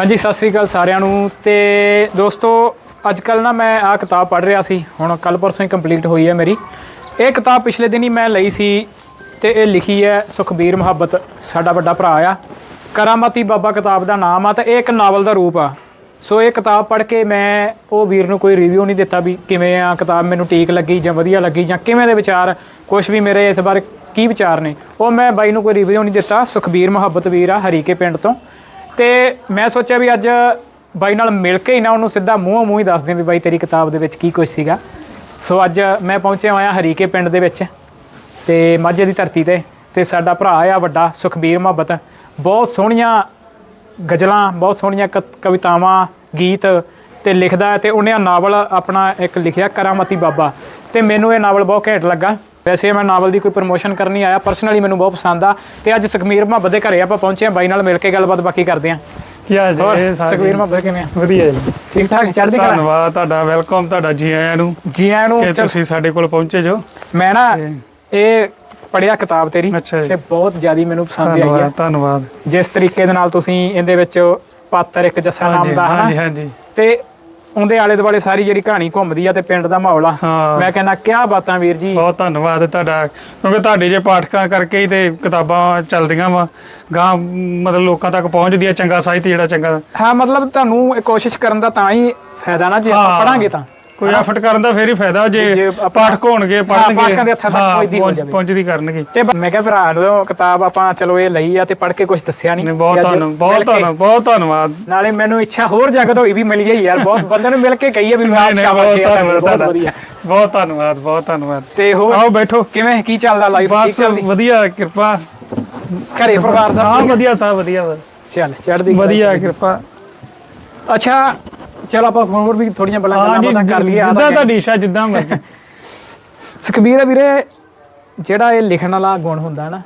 ਹਾਂਜੀ, ਸਤਿ ਸ੍ਰੀ ਅਕਾਲ ਸਾਰਿਆਂ ਨੂੰ। ਤੇ ਦੋਸਤੋ ਅੱਜ ਕੱਲ ਨਾ ਮੈਂ ਆ ਕਿਤਾਬ ਪੜ੍ਹ ਰਿਹਾ ਸੀ। ਹੁਣ ਕੱਲ ਪਰਸੋਂ ਹੀ ਕੰਪਲੀਟ ਹੋਈ ਹੈ ਮੇਰੀ। ਇਹ ਕਿਤਾਬ ਪਿਛਲੇ ਦਿਨ ਹੀ ਮੈਂ ਲਈ ਸੀ ਤੇ ਇਹ ਲਿਖੀ ਹੈ ਸੁਖਬੀਰ ਮੁਹੱਬਤ, ਸਾਡਾ ਵੱਡਾ ਭਰਾ ਆ। ਕਰਾਮਾਤੀ ਬਾਬਾ ਕਿਤਾਬ ਦਾ ਨਾਮ ਆ ਤੇ ਇਹ ਇੱਕ ਨਾਵਲ ਦਾ ਰੂਪ ਆ। ਸੋ ਇਹ ਕਿਤਾਬ ਪੜ੍ਹ ਕੇ ਮੈਂ ਉਹ ਵੀਰ ਨੂੰ ਕੋਈ ਰਿਵਿਊ ਨਹੀਂ ਦਿੱਤਾ ਵੀ ਕਿਵੇਂ ਆ ਕਿਤਾਬ, ਮੈਨੂੰ ਠੀਕ ਲੱਗੀ ਜਾਂ ਵਧੀਆ ਲੱਗੀ ਜਾਂ ਕਿਵੇਂ ਦੇ ਵਿਚਾਰ ਕੁਝ ਵੀ ਮੇਰੇ ਇਸ ਬਾਰੇ ਕੀ ਵਿਚਾਰ ਨੇ। ਉਹ ਮੈਂ ਬਾਈ ਨੂੰ ਕੋਈ ਰਿਵਿਊ ਨਹੀਂ ਦਿੱਤਾ, ਸੁਖਬੀਰ ਮੁਹੱਬਤ ਵੀਰ ਆ ਹਰੀਕੇ ਪਿੰਡ ਤੋਂ। ਤੇ ਮੈਂ ਸੋਚਿਆ ਵੀ ਅੱਜ ਬਾਈ ਨਾਲ ਮਿਲ ਕੇ ਹੀ ਨਾ ਉਹਨੂੰ ਸਿੱਧਾ ਮੂੰਹੋਂ ਮੂੰਹ ਹੀ ਦੱਸਦੇ ਵੀ ਬਾਈ ਤੇਰੀ ਕਿਤਾਬ ਦੇ ਵਿੱਚ ਕੀ ਕੁਝ ਸੀਗਾ। ਸੋ ਅੱਜ ਮੈਂ ਪਹੁੰਚਿਆ ਹੋਇਆ ਹਰੀਕੇ ਪਿੰਡ ਦੇ ਵਿੱਚ ਤੇ ਮਾਝੇ ਦੀ ਧਰਤੀ ਤੇ ਤੇ ਸਾਡਾ ਭਰਾ ਆ ਵੱਡਾ, ਸੁਖਬੀਰ ਮੁਹੱਬਤ। ਬਹੁਤ ਸੋਹਣੀਆਂ ਗਜ਼ਲਾਂ, ਬਹੁਤ ਸੋਹਣੀਆਂ ਕਵਿਤਾਵਾਂ, ਗੀਤ ਤੇ ਲਿਖਦਾ ਹੈ ਤੇ ਉਹਨੇ ਆ ਨਾਵਲ ਆਪਣਾ ਇੱਕ ਲਿਖਿਆ, ਕਰਾਮਤੀ ਬਾਬਾ। ਤੇ ਮੈਨੂੰ ਇਹ ਨਾਵਲ ਬਹੁਤ ਘੈਂਟ ਲੱਗਾ। ਵੈਸੇ ਮੈਂ ਨਾਵਲ ਦੀ ਕੋਈ ਪ੍ਰਮੋਸ਼ਨ ਕਰਨ ਨਹੀਂ ਆਇਆ ਪਰਸਨਲੀ ਮੈਨੂੰ ਬਹੁਤ ਪਸੰਦ ਆ ਤੇ ਅੱਜ ਸੁਖਬੀਰ ਮੁਹੱਬਤ ਦੇ ਘਰੇ ਆਪਾਂ ਪਹੁੰਚੇ ਆ ਬਾਈ ਨਾਲ ਮਿਲ ਕੇ ਗੱਲਬਾਤ ਬਾਕੀ ਕਰਦੇ ਆ ਕੀ ਹਾਲ ਜੀ? ਸੁਖਬੀਰ ਮੁਹੱਬਤ ਕਿਵੇਂ ਆ? ਵਧੀਆ ਜੀ। ਠੀਕ ਠਾਕ ਚੜ੍ਹਦੀ ਕਲਾ? ਧੰਨਵਾਦ ਤੁਹਾਡਾ ਵੈਲਕਮ ਤੁਹਾਡਾ ਜੀ ਆਇਆਂ ਨੂੰ। ਜੀ ਆਇਆਂ ਨੂੰ ਤੁਸੀਂ ਸਾਡੇ ਕੋਲ ਪਹੁੰਚੇ ਜੋ। ਮੈਂ ਨਾ ਇਹ ਪੜਿਆ ਕਿਤਾਬ ਤੇਰੀ। ਤੇ ਬਹੁਤ ਜ਼ਿਆਦਾ ਮੈਨੂੰ ਪਸੰਦ ਆਈ ਆ। ਧੰਨਵਾਦ ਜਿਸ ਤਰੀਕੇ ਦੇ ਨਾਲ ਤੁਸੀਂ ਇਹਦੇ ਵਿੱਚ ਪਾਤਰ ਇੱਕ ਜੱਸਾ ਨਾਮ ਹਾਂਜੀ ਦਾ ਹਾਂਜੀ ਹਨਾ? ਹਾਂਜੀ। ਤੇ ਉਹਦੇ ਆਲੇ ਦੁਆਲੇ ਸਾਰੀ ਜਿਹੜੀ ਕਹਾਣੀ ਘੁੰਮਦੀ ਆ ਤੇ ਪਿੰਡ ਦਾ ਮਾਹੌਲ ਆ। ਹਾਂ। ਮੈਂ ਕਹਿੰਦਾ ਕਿਆ ਬਾਤਾਂ ਵੀਰ ਜੀ? ਬਹੁਤ ਧੰਨਵਾਦ ਤੁਹਾਡਾ ਕਿਉਂਕਿ ਤੁਹਾਡੇ ਜੇ ਪਾਠਕਾਂ ਕਰਕੇ ਹੀ ਤੇ ਕਿਤਾਬਾਂ ਚੱਲਦੀਆਂ ਵਾ। ਗਾਂ ਮਤਲਬ ਲੋਕਾਂ ਤੱਕ ਪਹੁੰਚਦੀ ਆ ਚੰਗਾ ਸਾਹਿਤ ਜਿਹੜਾ ਚੰਗਾ। ਹਾਂ ਮਤਲਬ ਤੁਹਾਨੂੰ ਇਹ ਕੋਸ਼ਿਸ਼ ਕਰਨ ਦਾ ਤਾਂ ਹੀ ਫਾਇਦਾ ਨਾ ਜੇ ਆਪਾਂ ਹਾਂ। ਪੜਾਂਗੇ ਤਾਂ। ਕੋਈ ਐਫਰਟ ਕਰਨ ਦਾ ਫੇਰ ਹੀ ਫਾਇਦਾ ਜੇ ਪਾਠਕ ਹੋਣਗੇ ਪਾਠਕਾਂ ਪੜਨਗੇ ਦੇ ਹੱਥਾਂ ਤੱਕ ਪਹੁੰਚਦੀ ਹੋ ਜਾਵੇ। ਪਹੁੰਚਦੀ ਕਰਨਗੇ। ਤੇ ਮੈਂ ਕਿਹਾ ਭਰਾ ਨੂੰ ਕਿਤਾਬ ਆਪਾਂ ਚਲੋ ਇਹ ਲਈ ਆ ਤੇ ਪੜ ਕੇ ਕੁਝ ਦੱਸਿਆ ਨਹੀਂ ਬਹੁਤ ਤੇ ਅੱਜ ਧੰਨ ਮਿਲ ਬਹੁਤ ਧੰਨ ਬਹੁਤ ਧੰਨਵਾਦ। ਨਾਲੇ ਮੈਨੂੰ ਇੱਛਾ ਹੋਰ ਜਗਤ ਹੋਈ ਵੀ ਮਿਲ ਗਈ ਯਾਰ ਬਹੁਤ ਬੰਦੇ ਨੂੰ ਮਿਲ ਕੇ ਕਹੀ ਆ ਵੀ ਮੈਂ ਸ਼ਾਬਾਸ਼ ਬਹੁਤ ਵਧੀਆ। ਬਹੁਤ ਧੰਨਵਾਦ ਬਹੁਤ ਧੰਨਵਾਦ। ਤੇ ਹੋਰ? ਆਓ ਬੈਠੋ। ਕਿਵੇਂ ਕੀ ਚੱਲਦਾ ਲਾਈਫ ਬਸ ਵਧੀਆ ਕਿਰਪਾ। ਘਰੇ ਪਰਿਵਾਰ ਸਭ ਹਾਂ ਵਧੀਆ ਸਭ ਵਧੀਆ। ਚੱਲ ਚੜਦੀ ਵਧੀਆ। ਕਿਰਪਾ। ਅੱਛਾ ਚਲ ਆਪਾਂ ਹੋਰ ਵੀ ਥੋੜੀਆਂ ਬਲਾਂ ਹਾਂ ਗੱਲਾਂ ਜੀ ਬਾਤਾਂ ਕਰ ਲਈਏ ਆ ਜਿੱਦਾਂ ਤਾਂ ਤੁਹਾਡੀ ਇੱਛਾ ਜਿੱਦਾਂ ਮਰਜ਼ੀ। ਸੁਖਬੀਰ ਵੀਰੇ ਜਿਹੜਾ ਇਹ ਲਿਖਣ ਵਾਲਾ ਗੁਣ ਹੁੰਦਾ ਨਾ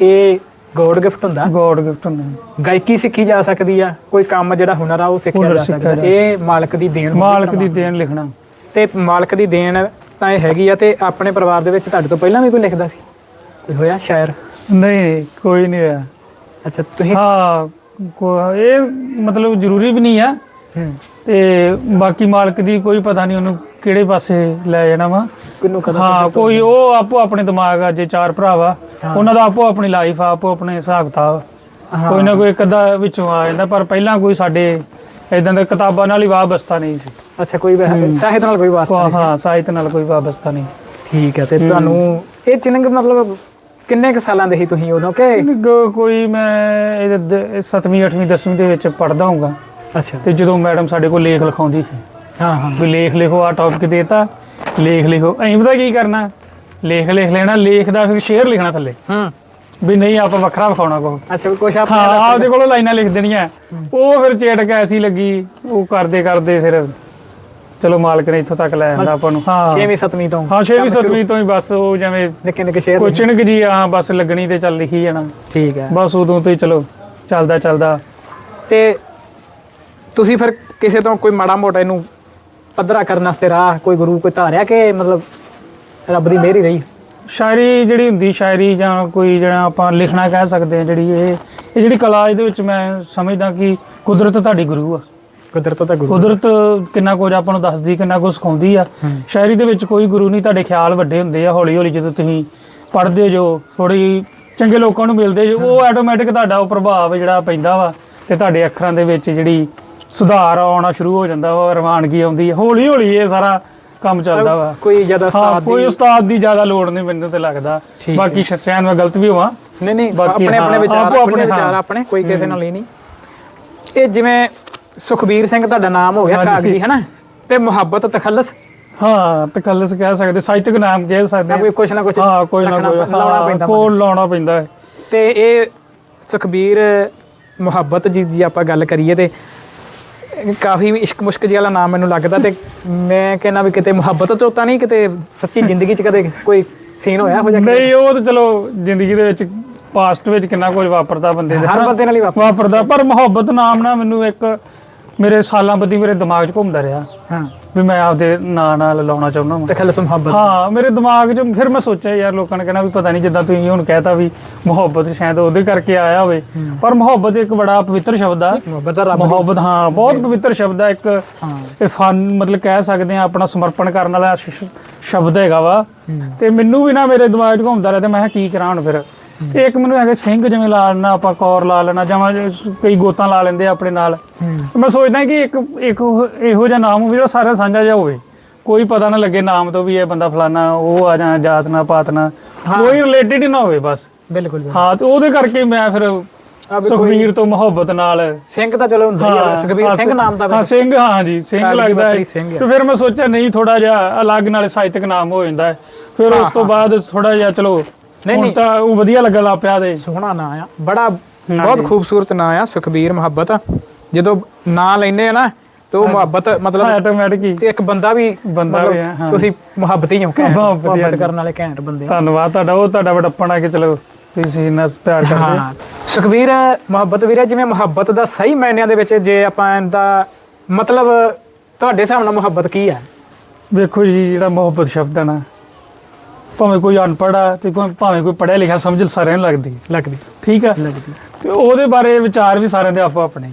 ਇਹ ਗੋਡ ਗਿਫਟ ਹੁੰਦਾ। ਗੋਡ ਗਿਫਟ ਹੁੰਦਾ। ਗਾਇਕੀ ਸਿੱਖੀ ਜਾ ਸਕਦੀ ਆ ਕੋਈ ਕੰਮ ਜਿਹੜਾ ਹੁਨਰ ਆ ਉਹ ਸਿੱਖਿਆ ਹੁਨਰ ਜਾ ਸਿੱਖਿਆ ਸਕਦਾ। ਜਾ ਇਹ ਮਾਲਕ ਦੀ ਦੇਣ ਹੁੰਦੀ ਮਾਲਕ ਦੀ ਦੇਣ ਲਿਖਣਾ। ਤੇ ਮਾਲਕ ਦੀ ਦੇਣ ਤਾਂ ਇਹ ਹੈਗੀ ਆ ਤੇ ਆਪਣੇ ਪਰਿਵਾਰ ਦੇ ਵਿੱਚ ਤੁਹਾਡੇ ਤੋਂ ਪਹਿਲਾਂ ਵੀ ਕੋਈ ਲਿਖਦਾ ਸੀ? ਕੋਈ ਹੋਇਆ ਸ਼ਾਇਰ? ਨਹੀਂ ਨਹੀਂ ਕੋਈ ਨਹੀਂ ਹੋਇਆ। ਅੱਛਾ ਤੁਸੀਂ ਹਾਂ ਕੋ- ਇਹ ਮਤਲਬ ਜ਼ਰੂਰੀ ਵੀ ਨਹੀਂ ਆ। ਹੂੰ। ਤੇ ਬਾਕੀ ਮਾਲਕ ਦੀ ਕੋਈ ਪਤਾ ਨਹੀਂ ਉਹਨੂੰ ਕਿਹੜੇ ਪਾਸੇ ਲੈ ਜਾਣਾ ਵਾ। ਕਿੰਨੂੰ ਕਦੋਂ ਹਾਂ ਕੋਈ ਉਹ ਆਪੋ ਆਪਣੇ ਦਿਮਾਗ ਆ ਜੇ ਚਾਰ ਭਰਾ ਵਾ ਉਹਨਾਂ ਦਾ ਆਪੋ ਆਪਣੀ ਲਾਈਫ ਆ ਆਪੋ ਆਪਣੇ ਹਿਸਾਬ ਕਿਤਾਬ। ਕੋਈ ਨਾ ਕੋਈ ਇੱਕ ਅੱਧਾ ਵਿੱਚੋਂ ਆ ਜਾਂਦਾ ਪਰ ਪਹਿਲਾਂ ਕੋਈ ਸਾਡੇ ਇਦਾਂ ਦੇ ਕਿਤਾਬਾਂ ਨਾਲ ਹੀ ਵਾਬਸਤਾ ਨਹੀਂ ਸੀ। ਅੱਛਾ ਕੋਈ ਸਾਹਿਤ ਨਾਲ ਕੋਈ ਵਾਸਤਾ ਕੋ- ਹਾਂ ਸਾਹਿਤ ਨਾਲ ਕੋਈ ਵਾਬਸਤਾ ਨਹੀਂ। ਠੀਕ ਹੈ ਤੇ ਤੁਹਾਨੂੰ ਇਹ ਚਿੰਨਗ ਮਤਲਬ ਕਿੰਨੇ ਕੁ ਸਾਲਾਂ ਦੇ ਸੀ ਤੁਸੀਂ ਉਦੋਂ? ਕਿ ਕੋਈ ਮੈਂ ਇਹਦੇ 7ਵੀਂ 8ਵੀਂ 10ਵੀਂ ਦੇ ਵਿੱਚ ਪੜਦਾ ਹੂੰਗਾ ਅੱਛਾ। ਤੇ ਜਦੋਂ ਮੈਡਮ ਸਾਡੇ ਕੋਲ ਲੇਖ ਲਿਖਾਉਂਦੀ ਸੀ। ਹਾਂ ਹਾਂ। ਵੀ ਲੇਖ ਲਿਖੋ ਆ ਟੌਪਿਕ ਦੇਤਾ ਲੇਖ ਲਿਖੋ। ਐਂ ਪਤਾ ਕੀ ਕਰਨਾ? ਲੇਖ ਲਿਖ ਲੈਣਾ ਲੇਖ ਦਾ ਫਿਰ ਸ਼ੇਅਰ ਲਿਖਣਾ ਥੱਲੇ। ਹੂੰ। ਵੀ ਨਹੀਂ ਆਪਾਂ ਵੱਖਰਾ ਵਿਖਾਉਣਾ ਕੋ ਅੱਛਾ ਕੁਛ ਆਪ ਹਾਂ ਆਪਦੇ ਕੋਲੋਂ ਲਾਈਨਾਂ ਲਿਖ ਦੇਣੀਆਂ। ਉਹ ਫਿਰ ਚੇਟਕ ਐਸੀ ਲੱਗੀ ਉਹ ਕਰਦੇ ਕਰਦੇ ਫਿਰ ਚਲੋ ਮਾਲਕ ਨੇ ਇੱਥੋਂ ਤੱਕ ਲੈ ਆਂਦਾ ਆਪਾਂ ਨੂੰ। ਹਾਂ। 6ਵੀਂ 7ਵੀਂ ਤੋਂ ਹਾਂ 6ਵੀਂ 7ਵੀਂ ਤੋਂ ਹੀ ਬਸ ਉਹ ਜਿਵੇਂ ਨਿੱਕੇ ਨਿੱਕੇ ਕੋਈ ਚਿਣਕ ਜੀ ਆ ਬਸ ਲੱਗਣੀ ਤੇ ਚੱਲ ਲਿਖੀ ਜਾਣਾ। ਠੀਕ ਹੈ। ਬਸ ਉਦੋਂ ਤੋਂ ਹੀ ਚਲੋ ਚੱਲਦਾ ਚੱਲਦਾ। ਤੇ ਤੁਸੀਂ ਫਿਰ ਕਿਸੇ ਤੋਂ ਕੋਈ ਮਾੜਾ ਮੋਟਾ ਇਹਨੂੰ ਪੱਧਰਾ ਕਰਨ ਵਾਸਤੇ ਰਾਹ ਕੋਈ ਗੁਰੂ ਕੋਈ ਧਾਰਿਆ ਕਿ ਮਤਲਬ ਰੱਬ ਦੀ ਮਿਹਰ ਹੀ ਰਹੀ? ਸ਼ਾਇਰੀ ਜਿਹੜੀ ਹੁੰਦੀ ਸ਼ਾਇਰੀ ਜਾਂ ਕੋਈ ਜਿਹੜਾ ਆਪਾਂ ਲਿਖਣਾ ਕਹਿ ਸਕਦੇ ਹਾਂ ਜਿਹੜੀ ਇਹ ਇਹ ਜਿਹੜੀ ਕਲਾ ਇਹਦੇ ਵਿੱਚ ਮੈਂ ਸਮਝਦਾ ਕਿ ਕੁਦਰਤ ਤੁਹਾਡੀ ਗੁਰੂ ਆ। ਕੁਦਰਤ ਤਾਂ ਗੁਰੂ ਕੁਦਰਤ ਕਿੰਨਾ ਕੁਝ ਆਪਾਂ ਨੂੰ ਦੱਸਦੀ ਕਿੰਨਾ ਕੁਝ ਸਿਖਾਉਂਦੀ ਆ। ਸ਼ਾਇਰੀ ਦੇ ਵਿੱਚ ਕੋਈ ਗੁਰੂ ਨਹੀਂ ਤੁਹਾਡੇ ਖਿਆਲ ਵੱਡੇ ਹੁੰਦੇ ਆ ਹੌਲੀ ਹੌਲੀ ਜਦੋਂ ਤੁਸੀਂ ਪੜ੍ਹਦੇ ਜੋ ਥੋੜੀ ਚੰਗੇ ਲੋਕਾਂ ਨੂੰ ਮਿਲਦੇ ਜੋ ਉਹ ਆਟੋਮੈਟਿਕ ਤੁਹਾਡਾ ਉਹ ਪ੍ਰਭਾਵ ਜਿਹੜਾ ਪੈਂਦਾ ਵਾ ਤੇ ਤੁਹਾਡੇ ਅੱਖਰਾਂ ਦੇ ਵਿੱਚ ਜਿਹੜੀ ਸੁਧਾਰ ਆਉਣਾ ਸ਼ੁਰੂ ਹੋ ਜਾਂਦਾ ਵਾ ਰਵਾਨਗੀ ਆਉਂਦੀ ਹੈ ਹੌਲੀ ਹੌਲੀ ਇਹ ਸਾਰਾ ਕੰਮ ਚੱਲਦਾ ਵਾ। ਕੋਈ ਜ਼ਿਆਦਾ ਉਸਤਾਦ ਕੋਈ ਦੀ ਉਸਤਾਦ ਦੀ ਜ਼ਿਆਦਾ ਲੋੜ ਨਹੀਂ ਮੈਨੂੰ ਤੇ ਲੱਗਦਾ। ਬਾਕੀ ਸ਼ਾਇਦ ਮੈਂ ਗਲਤ ਵੀ ਹੋਵਾਂ। ਨਹੀਂ ਨਹੀਂ ਆਪਣੇ ਆਪਣੇ ਵਿਚਾਰ ਆਪੋ ਆਪਣੇ ਵਿਚਾਰ। ਆਪਣੇ ਕੋਈ ਕਿਸੇ ਨਾਲ ਹੀ ਨਹੀਂ। ਇਹ ਜਿਵੇਂ ਸੁਖਬੀਰ ਸਿੰਘ ਤੁਹਾਡਾ ਨਾਮ ਹੋ ਗਿਆ। ਕਾਗਦੀ ਹੈ ਨਾ ਤੇ ਮੁਹੱਬਤ ਤਖੱਲਸ? ਹਾਂ ਤਕੱਲਸ ਕਹਿ ਸਕਦੇ ਸਾਹਿਤਕ ਨਾਮ ਕਹਿ ਸਕਦੇ ਕੋਈ ਕੁਛ ਨਾ ਕੁਛ ਹਾਂ ਕੋਈ ਨਾ ਕੋਈ ਲਾਉਣਾ ਪੈਂਦਾ ਕੋਲ ਲਾਉਣਾ ਪੈਂਦਾ ਤੇ ਇਹ ਸੁਖਬੀਰ ਮੁਹੱਬਤ ਜੀ ਦੀ ਆਪਾਂ ਗੱਲ ਕਰੀਏ ਤੇ ਕਾਫੀ ਇਸ਼ਕ ਮੁਸ਼ਕ ਜੀ ਵਾਲਾ ਨਾਮ ਮੈਨੂੰ ਲੱਗਦਾ ਤੇ ਮੈਂ ਕਹਿੰਦਾ ਵੀ ਕਿਤੇ ਮੁਹੱਬਤ ਚੋਂ ਤਾਂ ਨਹੀਂ ਕਿਤੇ ਸੱਚੀ ਜ਼ਿੰਦਗੀ 'ਚ ਕਦੇ ਕੋਈ ਸੀਨ ਹੋਇਆ ਹੋ ਜਾ ਨਹੀਂ ਉਹ ਤਾਂ ਚਲੋ ਜ਼ਿੰਦਗੀ ਦੇ ਵਿੱਚ ਪਾਸਟ ਵਿੱਚ ਕਿੰਨਾ ਕੁਝ ਵਾਪਰਦਾ ਬੰਦੇ ਦੇ। ਹਰ? ਬੰਦੇ ਨਾਲ ਹੀ ਵਾਪਰ ਵਾਪਰਦਾ ਪਰ ਮੁਹੱਬਤ ਨਾਮ ਨਾ ਮੈਨੂੰ ਇੱਕ ਮੇਰੇ ਸਾਲਾਂ ਬੱਧੀ ਮੇਰੇ ਦਿਮਾਗ 'ਚ ਘੁੰਮਦਾ ਰਿਹਾ। ਹਾਂ। ਵੀ ਮੈਂ ਆਪਦੇ ਨਾਂ ਨਾਲ ਲਾਉਣਾ ਚਾਹੁੰਦਾ ਵਾਂ। ਤਖਲਸ ਮੁਹੱਬਤ। ਹਾਂ ਮੇਰੇ ਦਿਮਾਗ 'ਚ ਫਿਰ ਮੈਂ ਸੋਚਿਆ ਯਾਰ ਲੋਕਾਂ ਨੇ ਕਹਿਣਾ ਵੀ ਪਤਾ ਨਹੀਂ ਜਿੱਦਾਂ ਤੁਸੀਂ ਹੁਣ ਕਹਿਤਾ ਵੀ ਮੁਹੱਬਤ ਸ਼ਾਇਦ ਉਹਦੇ ਕਰਕੇ ਆਇਆ ਹੋਵੇ। ਪਰ ਮੁਹੱਬਤ ਇੱਕ ਬੜਾ ਪਵਿੱਤਰ ਸ਼ਬਦ ਆ। ਮੁਹੱਬਤ ਦਾ ਰੱਬ ਮੁਹੱਬਤ ਹਾਂ ਬਹੁਤ ਪਵਿੱਤਰ ਸ਼ਬਦ ਆ। ਇੱਕ ਇਹ ਫਨ ਮਤਲਬ ਕਹਿ ਸਕਦੇ ਆ ਆਪਣਾ ਸਮਰਪਣ ਕਰਨ ਵਾਲਾ ਸ਼- ਸ਼- ਸ਼ਬਦ ਹੈਗਾ ਵਾ। ਤੇ ਮੈਨੂੰ ਵੀ ਨਾ ਮੇਰੇ ਦਿਮਾਗ 'ਚ ਘੁੰਮਦਾ ਰਿਹਾ ਤੇ ਮੈਂ ਕਿਹਾ ਕੀ ਕਰਾਂ ਹੁਣ ਫਿਰ। ਇੱਕ ਮੈਨੂੰ ਹੈਗਾ ਸਿੰਘ ਜਿਵੇਂ ਲਾ ਲੈਣਾ ਆਪਾਂ ਕੌਰ ਲਾ ਲੈਣਾ ਜਾਂ ਕਈ ਗੋਤਾਂ ਲਾ ਲੈਂਦੇ ਆ ਆਪਣੇ ਨਾਲ। ਮੈਂ ਸੋਚਦਾ ਕਿ ਇੱਕ ਇੱਕ ਇਹੋ ਜਿਹਾ ਨਾਮ ਹੋਵੇ ਜਿਹੜਾ ਸਾਰਾ ਸਾਂਝਾ ਜਿਹਾ ਹੋਵੇ। ਕੋਈ ਪਤਾ ਨਾ ਲੱਗੇ ਨਾਮ ਤੋਂ ਵੀ ਇਹ ਬੰਦਾ ਫਲਾਨਾ ਉਹ ਆ ਜਾਂ ਜਾਤ ਨਾ ਪਾਤ ਨਾ। ਕੋਈ ਰਿਲੇਟਡ ਹੀ ਨਾ ਹੋਵੇ ਬਸ। ਬਿਲਕੁਲ। ਹਾਂ ਤੇ ਉਹਦੇ ਕਰਕੇ ਮੈਂ ਫਿਰ ਸੁਖਵੀਰ ਤੋਂ ਮੁਹੱਬਤ ਨਾਲ ਸਿੰਘ ਤਾਂ ਚਲੋ ਹੁੰਦਾ ਹੀ ਆ ਸੁਖਬੀਰ ਸਿੰਘ ਨਾਮ ਦਾ ਹਾਂ ਸਿੰਘ ਹਾਂ ਜੀ ਸਿੰਘ ਲੱਗਦਾ ਹੈ। ਤੇ ਫਿਰ ਮੈਂ ਸੋਚਿਆ ਨਹੀਂ ਥੋੜਾ ਜਿਹਾ ਅਲੱਗ ਨਾਲੇ ਸਾਹਿਤਕ ਨਾਮ ਹੋ ਜਾਂਦਾ ਹੈ। ਫਿਰ ਉਸ ਤੋਂ ਬਾਅਦ ਥੋੜਾ ਜਿਹਾ ਚਲੋ ਨਹੀਂ, ਹੁਣ ਨਹੀਂ। ਤਾਂ ਉਹ ਵਧੀਆ ਲੱਗਣ ਲੱਗ ਪਿਆ ਤੇ ਸੋਹਣਾ ਨਾਂ ਆ ਬੜਾ ਬਹੁਤ ਖੂਬਸੂਰਤ ਨਾਂ ਆ ਸੁਖਬੀਰ ਮੁਹੱਬਤ ਜਦੋਂ ਨਾਂ ਲੈਨੇ ਆ ਨਾ ਤੇ ਉਹ ਮੁਹੱਬਤ ਮਤਲਬ ਆਟੋਮੈਟਿਕ ਹੀ ਤੇ ਇੱਕ ਬੰਦਾ ਵੀ ਬੰਦਾ ਮਤਲਬ ਵੀ ਹੈ, ਹਾਂ। ਤੁਸੀਂ ਮੁਹੱਬਤੀ ਹੋ ਘੈਂਟ ਮੁਹੱਬਤੀ। ਕਰਨ ਵਾਲੇ ਘੈਂਟ ਬੰਦੇ ਆ। ਧੰਨਵਾਦ ਤੁਹਾਡਾ ਉਹ ਤੁਹਾਡਾ ਵਡੱਪਣ ਆ ਕਿ ਚਲੋ ਤੁਸੀਂ ਇੰਨਾ ਪਿਆਰ ਕਰਦੇ ਹਾਂ ਸੁਖਬੀਰ ਮੁਹੱਬਤ ਵੀਰੇ ਜਿਵੇਂ ਮੁਹੱਬਤ ਦਾ ਸਹੀ ਮਾਇਨਿਆਂ ਦੇ ਵਿੱਚ ਜੇ ਆਪਾਂ ਇਹਦਾ ਮਤਲਬ ਤੁਹਾਡੇ ਹਿਸਾਬ ਨਾਲ ਮੁਹੱਬਤ ਕੀ ਹੈ ਵੇਖੋ ਜੀ ਜਿਹੜਾ ਮੁਹੱਬਤ ਸ਼ਬਦ ਹੈ ਨਾ ਭਾਵੇਂ ਕੋਈ ਅਨਪੜ੍ਹ ਆ ਤੇ ਭਾਵੇਂ ਭਾਵੇਂ ਕੋਈ ਪੜ੍ਹਿਆ ਲਿਖਿਆ ਸਮਝ ਸਾਰਿਆਂ ਨੂੰ ਲੱਗਦੀ ਹੈ। ਲੱਗਦੀ। ਠੀਕ ਆ? ਲੱਗਦੀ। ਤੇ ਉਹਦੇ ਬਾਰੇ ਵਿਚਾਰ ਵੀ ਸਾਰਿਆਂ ਦੇ ਆਪੋ ਆਪਣੇ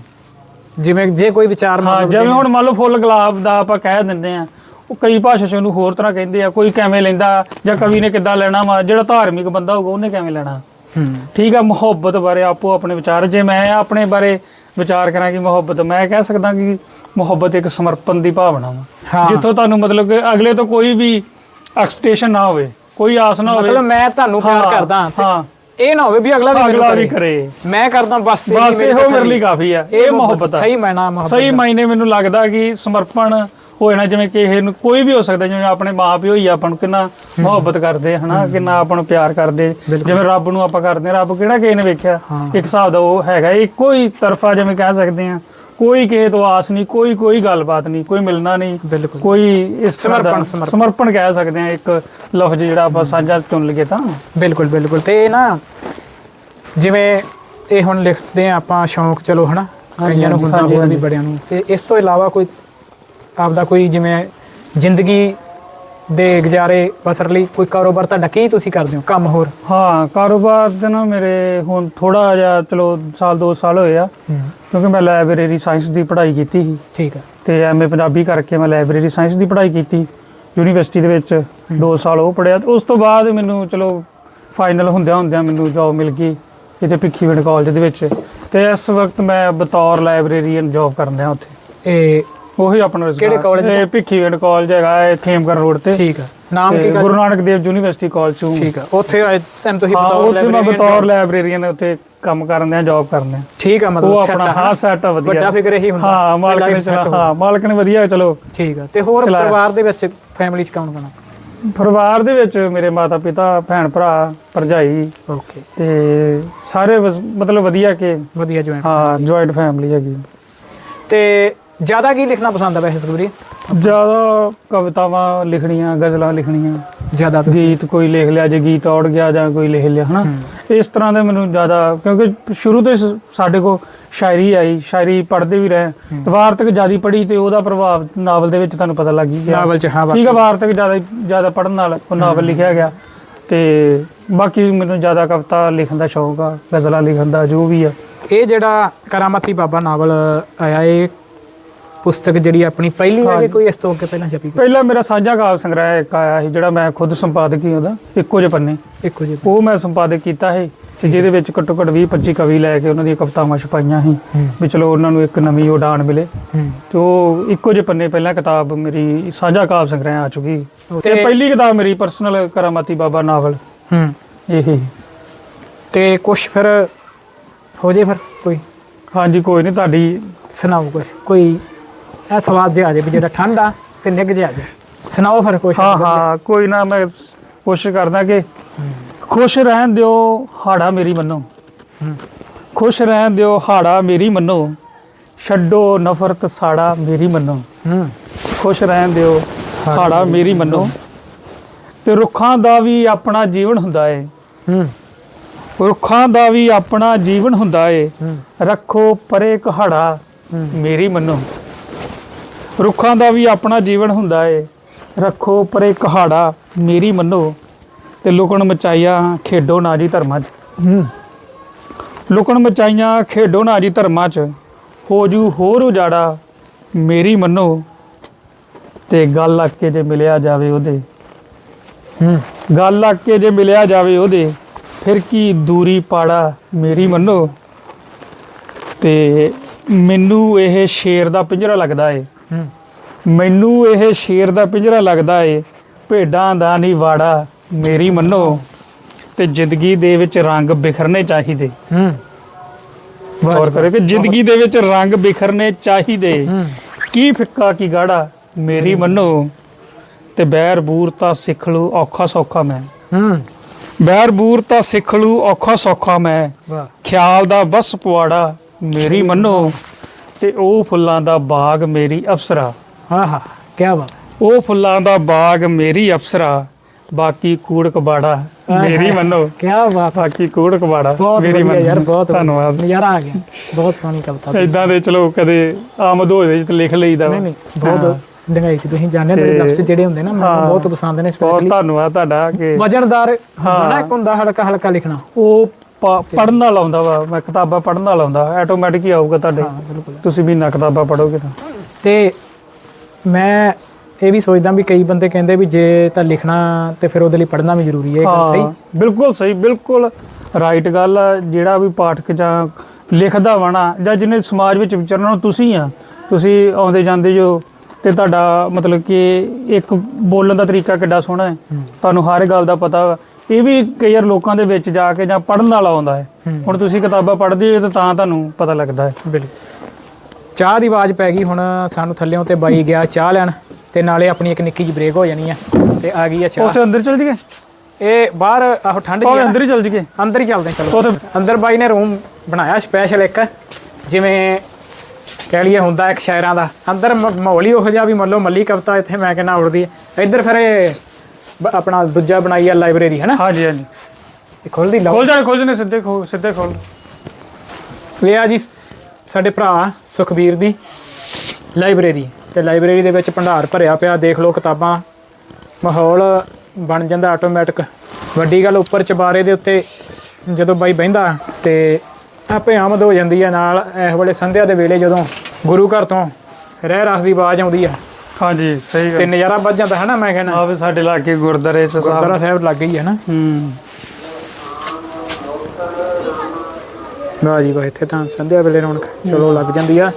ਜਿਵੇਂ ਜੇ ਕੋਈ ਵਿਚਾਰ ਹਾਂ ਮਤਲਬ ਜਿਵੇਂ ਹੁਣ ਮੰਨ ਲਓ ਫੁੱਲ ਗੁਲਾਬ ਦਾ ਆਪਾਂ ਕਹਿ ਦਿੰਦੇ ਆ ਉਹ ਕਈ ਭਾਸ਼ਾ 'ਚ ਉਹਨੂੰ ਹੋਰ ਤਰ੍ਹਾਂ ਕਹਿੰਦੇ ਆ ਕੋਈ ਕਿਵੇਂ ਲੈਂਦਾ ਜਾਂ ਕਵੀ ਨੇ ਕਿੱਦਾਂ ਲੈਣਾ ਵਾ ਜਿਹੜਾ ਧਾਰਮਿਕ ਬੰਦਾ ਹੋਊਗਾ ਉਹਨੇ ਕਿਵੇਂ ਲੈਣਾ। ਹੂੰ। ਠੀਕ ਆ ਮੁਹੱਬਤ ਬਾਰੇ ਆਪੋ ਆਪਣੇ ਵਿਚਾਰ। ਜੇ ਮੈਂ ਆਪਣੇ ਬਾਰੇ ਵਿਚਾਰ ਕਰਾਂ ਕਿ ਮੁਹੱਬਤ ਮੈਂ ਕਹਿ ਸਕਦਾ ਕਿ ਮੁਹੱਬਤ ਇੱਕ ਸਮਰਪਣ ਦੀ ਭਾਵਨਾ ਵਾ। ਹਾਂ। ਜਿੱਥੋਂ ਤੁਹਾਨੂੰ ਮਤਲਬ ਕਿ ਅਗਲੇ ਤੋਂ ਕੋਈ ਵੀ ਐਕਸਪੈਕਟੇਸ਼ਨ ਨਾ ਹੋਵੇ। ਕੋਈ ਆਸ ਨਾ ਹੋਵੇ। ਮਤਲਬ ਮੈਂ ਤੁਹਾਨੂੰ ਪਿਆਰ ਹਾਂ, ਕਰਦਾ ਤੇ ਹਾਂ। ਇਹ ਨਾ ਹੋਵੇ ਵੀ ਅਗਲਾ ਵੀ ਮੈਨੂੰ ਅਗਲਾ ਵੀ ਕਰੇ। ਮੈਂ ਕਰਦਾ ਬਸ ਇਹੀ ਬਸ ਮੇਰੀ ਇਹੋ ਮੇਰੇ। ਲਈ ਕਾਫੀ ਆ। ਇਹ ਮੁਹੱਬਤ ਆ। ਸਹੀ ਮਾਇਨਾ ਮੁਹੱਬਤ ਸਹੀ ਮਾਇਨੇ ਮੈਨੂੰ ਲੱਗਦਾ ਕਿ ਸਮਰਪਣ ਹੋ ਜਾਣਾ ਜਿਵੇਂ ਕਿ ਇਹ ਨੂੰ ਕੋਈ ਵੀ ਹੋ ਸਕਦਾ ਜਿਵੇਂ ਆਪਣੇ ਮਾਪਿਓ ਹੀ ਆਪਾਂ ਨੂੰ ਕਿੰਨਾ ਮੁਹੱਬਤ ਕਰਦੇ ਹਨਾ? ਕਿੰਨਾ ਆਪਾਂ ਨੂੰ ਪਿਆਰ ਕਰਦੇ। ਜਿਵੇਂ ਰੱਬ ਨੂੰ ਆਪਾਂ ਕਰਦੇ ਹਾਂ, ਰੱਬ ਕਿਹੜਾ ਕਿਸੇ ਨੇ ਵੇਖਿਆ। ਇੱਕ ਹਿਸਾਬ ਦਾ ਉਹ ਹੈਗਾ ਇੱਕੋ ਹੀ ਤਰਫਾ ਜਿਵੇਂ ਕਹਿ ਸਕਦੇ ਆ। ਕੋਈ ਕਿਸੇ ਤੋਂ ਆਸ ਨਹੀਂ ਕੋਈ ਕੋਈ ਗੱਲਬਾਤ ਨਹੀਂ ਕੋਈ ਮਿਲਣਾ ਨਹੀਂ। ਬਿਲਕੁਲ। ਕੋਈ ਇਸ ਤਰ੍ਹਾਂ ਦਾ ਸਮਰਪਣ, ਸਮਰਪਣ। ਸਮਰਪਣ ਕਹਿ ਸਕਦੇ ਆ ਇੱਕ ਲਫ਼ਜ਼ ਜਿਹੜਾ ਆਪਾਂ ਸਾਂਝਾ ਚੁਣ ਲਈਏ ਤਾਂ। ਬਿਲਕੁਲ ਬਿਲਕੁਲ। ਤੇ ਇਹ ਨਾ ਜਿਵੇਂ ਇਹ ਹੁਣ ਲਿਖਦੇ ਆ ਆਪਾਂ ਸ਼ੌਂਕ ਚਲੋ ਹਨਾ ਹਾਂਜੀ, ਕਈਆਂ ਨੂੰ ਹੁੰਦਾ ਹਾਂਜੀ, ਹੋਰ ਵੀ ਹਾਂਜੀ। ਬੜਿਆਂ ਨੂੰ। ਤੇ ਇਸ ਤੋਂ ਇਲਾਵਾ ਕੋਈ ਆਪਦਾ ਕੋਈ ਜਿਵੇਂ ਜ਼ਿੰਦਗੀ ਦੇ ਗੁਜ਼ਾਰੇ ਬਸਰ ਲਈ ਕੋਈ ਕਾਰੋਬਾਰ ਤੁਹਾਡਾ ਕੀ ਤੁਸੀਂ ਕਰਦੇ ਹੋ? ਕੰਮ ਹੋਰ? ਹਾਂ ਕਾਰੋਬਾਰ ਦੇ ਨਾ ਮੇਰੇ ਹੁਣ ਥੋੜਾ ਜਿਹਾ ਚਲੋ ਸਾਲ ਦੋ ਸਾਲ ਹੋਏ ਆ। ਕਿਉਂਕਿ ਮੈਂ ਲਾਇਬ੍ਰੇਰੀ ਸਾਇੰਸ ਦੀ ਪੜ੍ਹਾਈ ਕੀਤੀ ਸੀ। ਠੀਕ ਹੈ ਤੇ ਐਮਏ ਪੰਜਾਬੀ ਕਰਕੇ ਮੈਂ ਲਾਇਬ੍ਰੇਰੀ ਸਾਇੰਸ ਦੀ ਪੜ੍ਹਾਈ ਕੀਤੀ। ਯੂਨੀਵਰਸਿਟੀ ਦੇ ਵਿੱਚ 2 ਸਾਲ ਉਹ ਪੜ੍ਹਿਆ ਉਸ ਤੋਂ ਬਾਅਦ ਮੈਨੂੰ ਚਲੋ ਫਾਈਨਲ ਹੁੰਦਿਆਂ ਹੁੰਦਿਆਂ ਮੈਨੂੰ ਜੌਬ ਮਿਲ ਗਈ ਇੱਥੇ ਭਿੱਖੀਵਿੰਡ ਕਾਲਜ ਦੇ ਵਿੱਚ। ਤੇ ਇਸ ਵਕਤ ਮੈਂ ਬਤੌਰ ਲਾਇਬ੍ਰੇਰੀਅਨ ਜੌਬ ਕਰਨ ਰਿਹਾ ਉੱਥੇ। ਇਹ ਉਹੀ ਆਪਣਾ ਰੁਜ਼ਗਾਰ ਕਿਹੜੇ college ਇਹ ਭਿੱਖੀਵਿੰਡ ਕਾਲਜ ਹੈਗਾ ਇਹ ਖੇਮਕਰ ਰੋਡ ਤੇ। ਠੀਕ ਹੈ ਨਾਮ ਕੀ ਗੁਰੂ ਨਾਨਕ ਦੇਵ ਯੂਨੀਵਰਸਿਟੀ ਕਾਲਜ ਚੋਂ ਠੀਕ ਹੈ ਉੱਥੇ ਟਾਈਮ ਤੁਸੀਂ ਬਤੌਰ ਉੱਥੇ ਮੈਂ ਬਤੌਰ ਲਾਇਬ੍ਰੇਰੀਅਨ ਉੱਥੇ ਕੰਮ ਕਰਨ ਆ ਜੌਬ ਕਰਨ ਆ ਠੀਕ ਹੈ ਉਹ ਮਤਲਬ ਆਪਣਾ set ਆ, ਹਾਂ ਸੈਟ ਆ ਵਧੀਆ। ਵੱਡਾ ਫਿਕਰ ਇਹੀ ਹੁੰਦਾ। ਹਾਂ ਮਾਲਕ ਨੇ। ਹਾਂ ਮਾਲਕ ਨੇ ਵਧੀਆ ਚਲੋ। ਠੀਕ ਹੈ ਤੇ ਹੋਰ। ਪਰਿਵਾਰ ਦੇ ਵਿੱਚ ਫੈਮਿਲੀ ਚ ਕੌਣ ਕੌਣ ਪਰਿਵਾਰ ਦੇ ਵਿੱਚ ਮੇਰੇ ਮਾਤਾ ਪਿਤਾ ਭੈਣ ਭਰਾ ਭਰਜਾਈ। ਓਕੇ ਤੇ ਸਾਰੇ ਮਤਲਬ ਵਧੀਆ ਕਿ ਵਧੀਆ ਜੁਆਇੰਟ ਹਾਂ ਜੁਆਇੰਟ ਫੈਮਿਲੀ ਹੈਗੀ। ਤੇ ਜ਼ਿਆਦਾ ਕੀ ਲਿਖਣਾ ਪਸੰਦ ਆ ਵੈਸੇ ਸੁਖਬਰੀ? ਜ਼ਿਆਦਾ ਕਵਿਤਾਵਾਂ ਲਿਖਣੀਆਂ ਗਜ਼ਲਾਂ ਲਿਖਣੀਆਂ। ਜ਼ਿਆਦਾ ਗੀਤ ਕੋਈ ਲਿਖ ਲਿਆ ਜੇ ਗੀਤ ਔੜ ਗਿਆ ਜਾਂ ਕੋਈ ਲਿਖ ਲਿਆ ਹਨਾ? ਇਸ ਤਰ੍ਹਾਂ ਦੇ ਮੈਨੂੰ ਜ਼ਿਆਦਾ ਕਿਉਂਕਿ ਸ਼ੁਰੂ ਤੋਂ ਹੀ ਸ- ਸਾਡੇ ਕੋਲ ਸ਼ਾਇਰੀ ਆਈ ਸ਼ਾਇਰੀ ਪੜ੍ਹਦੇ ਵੀ ਰਹੇ। ਵਾਰਤਕ ਜ਼ਿਆਦਾ ਪੜ੍ਹੀ ਤੇ ਉਹਦਾ ਪ੍ਰਭਾਵ ਨਾਵਲ ਦੇ ਵਿੱਚ ਤੁਹਾਨੂੰ ਪਤਾ ਲੱਗ ਹੀ ਗਿਆ। ਨਾਵਲ ਚ ਹਾਂ ਠੀਕ ਹੈ ਵਾਰਤਕ ਜ਼ਿਆਦਾ ਜ਼ਿਆਦਾ ਪੜਨ ਨਾਲ ਉਹ ਨਾਵਲ ਲਿਖਿਆ ਗਿਆ। ਤੇ ਬਾਕੀ ਮੈਨੂੰ ਜ਼ਿਆਦਾ ਕਵਿਤਾ ਲਿਖਣ ਦਾ ਸ਼ੌਕ ਆ ਗਜ਼ਲਾਂ ਲਿਖਣ ਦਾ ਜੋ ਵੀ ਆ। ਇਹ ਜਿਹੜਾ ਕਰਾਮਤੀ ਬਾਬਾ ਨਾਵਲ ਆਇਆ ਇਹ ਪੁਸਤਕ ਜਿਹੜੀ ਆਪਣੀ ਪਹਿਲੀ ਹੈ ਕਿ ਕੋਈ ਇਸ ਤੋਂ ਅੱਗੇ ਪਹਿਲਾਂ ਛਪੀ? ਪਹਿਲਾਂ ਮੇਰਾ ਸਾਂਝਾ ਕਾਵ ਸੰਗ੍ਰਹਿ ਇੱਕ ਆਇਆ ਸੀ ਜਿਹੜਾ ਮੈਂ ਖੁਦ ਸੰਪਾਦਕ ਹੀ ਉਹਦਾ ਇੱਕੋ ਜਿਹੇ ਪੰਨੇ। ਇੱਕੋ ਜਿਹੇ ਉਹ ਮੈਂ ਸੰਪਾਦਕ ਕੀਤਾ ਹੈ ਤੇ ਜਿਹਦੇ ਵਿੱਚ ਘੱਟੋ ਘੱਟ 20 25 ਕਵੀ ਲੈ ਕੇ ਉਹਨਾਂ ਦੀਆਂ ਕਵਿਤਾਵਾਂ ਛਪਾਈਆਂ ਸੀ ਵੀ ਚਲੋ ਉਹਨਾਂ ਨੂੰ ਇੱਕ ਨਵੀਂ ਉਡਾਨ ਮਿਲੇ। ਤੇ ਉਹ ਇੱਕੋ ਜਿਹੇ ਪੰਨੇ ਪਹਿਲਾਂ ਕਿਤਾਬ ਮੇਰੀ ਸਾਂਝਾ ਕਾਵ ਸੰਗ੍ਰਹਿ ਆ ਚੁੱਕੀ। ਤੇ ਪਹਿਲੀ ਕਿਤਾਬ ਮੇਰੀ ਪਰਸਨਲ ਕਰਾਮਾਤੀ ਬਾਬਾ ਨਾਵਲ। ਹੂੰ। ਇਹ ਤੇ ਕੁਛ ਫਿਰ ਹੋ ਜੇ ਫਿਰ ਕੋਈ? ਹਾਂਜੀ ਕੋਈ ਨਹੀਂ ਤੁਹਾਡੀ ਸੁਣਾਓ ਕੁਛ। ਕੋਈ ਇਹ ਸਵਾਦ ਜਿਹਾ ਆ ਜੇ ਵੀ ਜਿਹੜਾ ਠੰਡਾ ਤੇ ਨਿੱਘ ਜਿਹਾ ਆ ਜੇ ਸੁਣਾਓ ਫਿਰ ਕੁਛ ਹਾਂ ਹਾਂ ਕੋਈ ਨਾ ਮੈਂ ਕੋਸ਼ਿਸ਼ ਕਰਦਾ ਕਿ ਖੁਸ਼ ਰਹਿਣ ਦਿਓ ਹਾੜਾ ਮੇਰੀ ਮੰਨੋ। ਖੁਸ਼ ਰਹਿਣ ਦਿਓ ਹਾੜਾ ਮੇਰੀ ਮੰਨੋ। ਛੱਡੋ ਨਫ਼ਰਤ ਸਾੜਾ ਮੇਰੀ ਮੰਨੋ। ਹੂੰ। ਖੁਸ਼ ਰਹਿਣ ਦਿਓ ਹਾੜਾ ਮੇਰੀ ਮੰਨੋ। ਤੇ ਰੁੱਖਾਂ ਦਾ ਵੀ ਆਪਣਾ ਜੀਵਨ ਹੁੰਦਾ ਏ। ਹੂੰ। ਰੁੱਖਾਂ ਦਾ ਵੀ ਆਪਣਾ ਜੀਵਨ ਹੁੰਦਾ ਏ। ਰੱਖੋ ਪਰੇ ਕਹਾੜਾ। ਮੇਰੀ ਮੰਨੋ। ਰੁੱਖਾਂ ਦਾ ਵੀ ਆਪਣਾ ਜੀਵਨ ਹੁੰਦਾ ਏ। ਰੱਖੋ ਪਰੇ ਕਹਾੜਾ ਮੇਰੀ ਮੰਨੋ ਤੇ ਲੁਕਣ ਮਚਾਈਆਂ ਖੇਡੋ ਨਾ ਜੀ ਧਰਮਾਂ 'ਚ। ਲੁਕਣ ਮਚਾਈਆਂ ਖੇਡੋ ਨਾ ਜੀ ਧਰਮਾਂ 'ਚ। ਹੋ ਜੂ ਹੋਰ ਉਜਾੜਾ ਮੇਰੀ ਮੰਨੋ ਤੇ ਗੱਲ ਲੱਗ ਕੇ ਜੇ ਮਿਲਿਆ ਜਾਵੇ ਉਹਦੇ। ਹੂੰ। ਗੱਲ ਲੱਗ ਕੇ ਜੇ ਮਿਲਿਆ ਜਾਵੇ ਉਹਦੇ ਫਿਰ ਕੀ ਦੂਰੀ ਪਾੜਾ ਮੇਰੀ ਮੰਨੋ ਤੇ ਮੈਨੂੰ ਇਹ ਸ਼ੇਰ ਦਾ ਪਿੰਜਰਾ ਲੱਗਦਾ ਏ। ਮੈਨੂੰ ਇਹ ਸ਼ੇਰ ਦਾ ਪਿੰਜਰਾ ਲੱਗਦਾ ਏ ਭੇਡਾਂ ਦਾ ਨਹੀਂ ਵਾੜਾ ਮੇਰੀ ਮੰਨੋ। ਤੇ ਜ਼ਿੰਦਗੀ ਦੇ ਵਿੱਚ ਰੰਗ ਬਿਖਰਨੇ ਚਾਹੀਦੇ। ਹੂੰ। ਗੌਰ ਕਰੇ ਕਿ ਜ਼ਿੰਦਗੀ ਦੇ ਵਿੱਚ ਰੰਗ ਬਿਖਰਨੇ ਚਾਹੀਦੇ। ਕੀ ਫਿੱਕਾ ਕੀ ਗਾੜਾ ਮੇਰੀ ਮੰਨੋ। ਤੇ ਬੈਰ ਬੂਰ ਤਾਂ ਸਿੱਖ ਲੂ ਔਖਾ ਸੌਖਾ ਮੈਂ। ਹੂੰ। ਬੈਰ ਬੂਰ ਤਾਂ ਸਿੱਖ ਲੂ ਔਖਾ ਸੌਖਾ ਮੈਂ। ਖਿਆਲ ਦਾ ਬਸ ਪਵਾੜਾ ਮੇਰੀ ਮੰਨੋ। ਤੇ ਉਹ ਫੁੱਲਾਂ ਦਾ ਬਾਗ ਮੇਰੀ ਅਫਸਰਾ ਹਾਂ ਹਾਂ ਕੀ ਬਾਤ ਹੈ। ਉਹ ਫੁੱਲਾਂ ਦਾ ਬਾਗ ਮੇਰੀ ਅਫਸਰਾ ਬਾਕੀ ਕੂੜ ਕਬਾੜਾ ਮੇਰੀ ਮੰਨੋ ਕੀ ਬਾਤ ਹੈ। ਬਾਕੀ ਕੂੜ ਕਬਾੜਾ ਬਹੁਤ ਮੇਰੀ ਮੰਨੋ ਯਾਰ ਬਹੁਤ। ਧੰਨਵਾਦ ਨਜ਼ਾਰਾ ਆ ਗਿਆ ਬਹੁਤ ਸੋਹਣੀ ਕਵਿਤਾ। ਇਦਾਂ ਦੇ ਚਲੋ ਕਦੇ ਆਮਦ ਹੋ ਜਾਏ ਤੇ ਲਿਖ ਲਈਦਾ। ਨਹੀਂ ਨਹੀਂ ਬਹੁਤ ਡੰਗਾਈ ਚ ਤੁਸੀਂ ਜਾਣਦੇ ਹੋ ਲਫ਼ਜ਼ ਜਿਹੜੇ ਹੁੰਦੇ ਨਾ ਮੈਨੂੰ ਹਾਂ। ਬਹੁਤ ਪਸੰਦ ਨੇ ਬਹੁਤ ਸਪੈਸ਼ਲੀ ਧੰਨਵਾਦ ਤੁਹਾਡਾ ਕਿ ਵਜਨਦਾਰ ਹਨਾ ਇੱਕ ਹੁੰਦਾ ਹਲਕਾ ਹਲਕਾ ਲਿਖਣਾ ਉਹ ਪੜਨ ਨਾਲ ਆਉਂਦਾ ਵਾ ਮੈਂ ਕਿਤਾਬਾਂ ਪੜਨ ਨਾਲ ਆਉਂਦਾ ਆਟੋਮੈਟਿਕ ਹੀ ਆਊਗਾ ਤੁਹਾਡੇ। ਬਿਲਕੁਲ। ਤੁਸੀਂ ਵੀ ਨਾ ਕਿਤਾਬਾਂ ਪੜੋਗੇ ਤਾਂ। ਤੇ ਮੈਂ ਇਹ ਵੀ ਸੋਚਦਾ ਵੀ ਕਈ ਬੰਦੇ ਕਹਿੰਦੇ ਵੀ ਜੇ ਤਾਂ ਲਿਖਣਾ ਤੇ ਫਿਰ ਉਹਦੇ ਲਈ ਪੜ੍ਹਨਾ ਵੀ ਜ਼ਰੂਰੀ ਹੈ ਇਹ ਗੱਲ ਸਹੀ। ਬਿਲਕੁਲ ਸਹੀ ਬਿਲਕੁਲ ਰਾਈਟ ਗੱਲ ਆ ਜਿਹੜਾ ਵੀ ਪਾਠਕ ਜਾਂ ਲਿਖਦਾ ਵਣਾ ਜਾਂ ਜਿਹਨੇ ਸਮਾਜ ਵਿੱਚ ਵਿਚਰਨਾ ਤੁਸੀਂ ਆ ਤੁਸੀਂ ਆਉਂਦੇ ਜਾਂਦੇ ਜੋ ਤੇ ਤੁਹਾਡਾ ਮਤਲਬ ਕਿ ਇੱਕ ਬੋਲਣ ਦਾ ਤਰੀਕਾ ਕਿੱਡਾ ਸੋਹਣਾ ਹੈ। ਤੁਹਾਨੂੰ ਹਰ ਗੱਲ ਦਾ ਪਤਾ ਇਹ ਵੀ ਕਈ ਵਾਰ ਲੋਕਾਂ ਦੇ ਵਿੱਚ ਜਾ ਕੇ ਜਾਂ ਪੜਨ ਵਾਲਾ ਆਉਂਦਾ ਹੈ। ਹੁਣ ਤੁਸੀਂ ਕਿਤਾਬਾਂ ਪੜ੍ਹਦੇ ਹੋ ਤਾਂ ਤਾਂ ਤੁਹਾਨੂੰ ਪਤਾ ਲੱਗਦਾ ਹੈ। ਬਿਲਕੁਲ ਚਾਹ ਦੀ ਆਵਾਜ਼ ਪੈ ਗਈ ਹੁਣ ਸਾਨੂੰ ਥੱਲਿਓਂ ਤੇ ਬਾਈ ਗਿਆ ਚਾਹ ਲੈਣ ਤੇ ਨਾਲੇ ਆਪਣੀ ਇੱਕ ਨਿੱਕੀ ਜਿਹੀ ਬ੍ਰੇਕ ਹੋ ਜਾਣੀ ਆ ਤੇ ਆ ਗਈ ਆ ਚਾਹ। ਉੱਥੇ ਅੰਦਰ ਚਲ ਜੀਏ? ਇਹ ਬਾਹਰ ਆਹੋ ਠੰਡ ਜੀ ਅੰਦਰ ਹੀ ਚਲ ਜੀਏ। ਅੰਦਰ ਹੀ ਚੱਲਦੇ ਚਲੋ। ਅੰਦਰ ਬਾਈ ਨੇ ਰੂਮ ਬਣਾਇਆ ਸਪੈਸ਼ਲ ਇੱਕ ਜਿਵੇਂ ਕਹਿ ਲਈਏ ਹੁੰਦਾ ਇੱਕ ਸ਼ਾਇਰਾਂ ਦਾ। ਅੰਦਰ ਮਾਹੌਲ ਹੀ ਉਹੋ ਜਿਹਾ ਵੀ ਮੱਲੋ ਮੱਲੀ ਕਵਿਤਾ ਇੱਥੇ ਮੈਂ ਕਹਿੰਦਾ ਉੜਦੀ ਹੈ ਇੱਧਰ ਫਿਰ ਆਪਣਾ ਦੂਜਾ ਬਣਾਈ ਆ ਲਾਇਬ੍ਰੇਰੀ ਹੈ ਨਾ ਹਾਂਜੀ ਹਾਂਜੀ। ਇਹ ਖੁੱਲਦੀ ਲਓ। ਖੋਲ ਜਾਣੇ ਖੋਲ ਜਾਣੇ ਸਿੱਧੇ ਖੋਲ ਸਿੱਧੇ ਖੋਲ। ਲਿਆ ਜੀ ਸਾਡੇ ਭਰਾ ਸੁਖਬੀਰ ਦੀ ਲਾਇਬ੍ਰੇਰੀ। ਤੇ ਲਾਇਬ੍ਰੇਰੀ ਦੇ ਵਿੱਚ ਭੰਡਾਰ ਭਰਿਆ ਪਿਆ ਦੇਖ ਲਓ ਕਿਤਾਬਾਂ। ਮਾਹੌਲ ਬਣ ਜਾਂਦਾ ਆਟੋਮੈਟਿਕ ਵੱਡੀ ਗੱਲ ਉੱਪਰ ਚਬਾਰੇ ਦੇ ਉੱਤੇ ਜਦੋਂ ਬਾਈ ਬਹਿੰਦਾ ਤੇ ਆਪੇ ਆਮਦ ਹੋ ਜਾਂਦੀ ਹੈ ਨਾਲ ਇਸ ਵੇਲੇ ਸੰਧਿਆ ਦੇ ਵੇਲੇ ਜਦੋਂ ਗੁਰੂ ਘਰ ਤੋਂ ਰਹਿ ਰਸ ਦੀ ਆਵਾਜ਼ ਆਉਂਦੀ ਹੈ ਹਾਂਜੀ ਸਹੀ ਤੇ ਗੱਲ ਨਜ਼ਾਰਾ ਵੱਜ ਜਾਂਦਾ ਹੈ ਨਾ ਮੈਂ ਕਹਿੰਦਾ ਆ ਵੀ ਸਾਡੇ ਲਾਗੇ ਗੁਰਦਾਰੇ ਸਾਹਿਬ ਗੁਰਦੁਆਰਾ ਸਾਹਿਬ ਲੱਗ ਗਈ ਹੈ ਨਾ। ਹੂੰ। ਵਾਹ ਜੀ ਵਾਹ ਇੱਥੇ ਤਾਂ ਸੰਧਿਆ ਵੇਲੇ ਰੌਣਕ ਚਲੋ ਲੱਗ ਜਾਂਦੀ ਆ।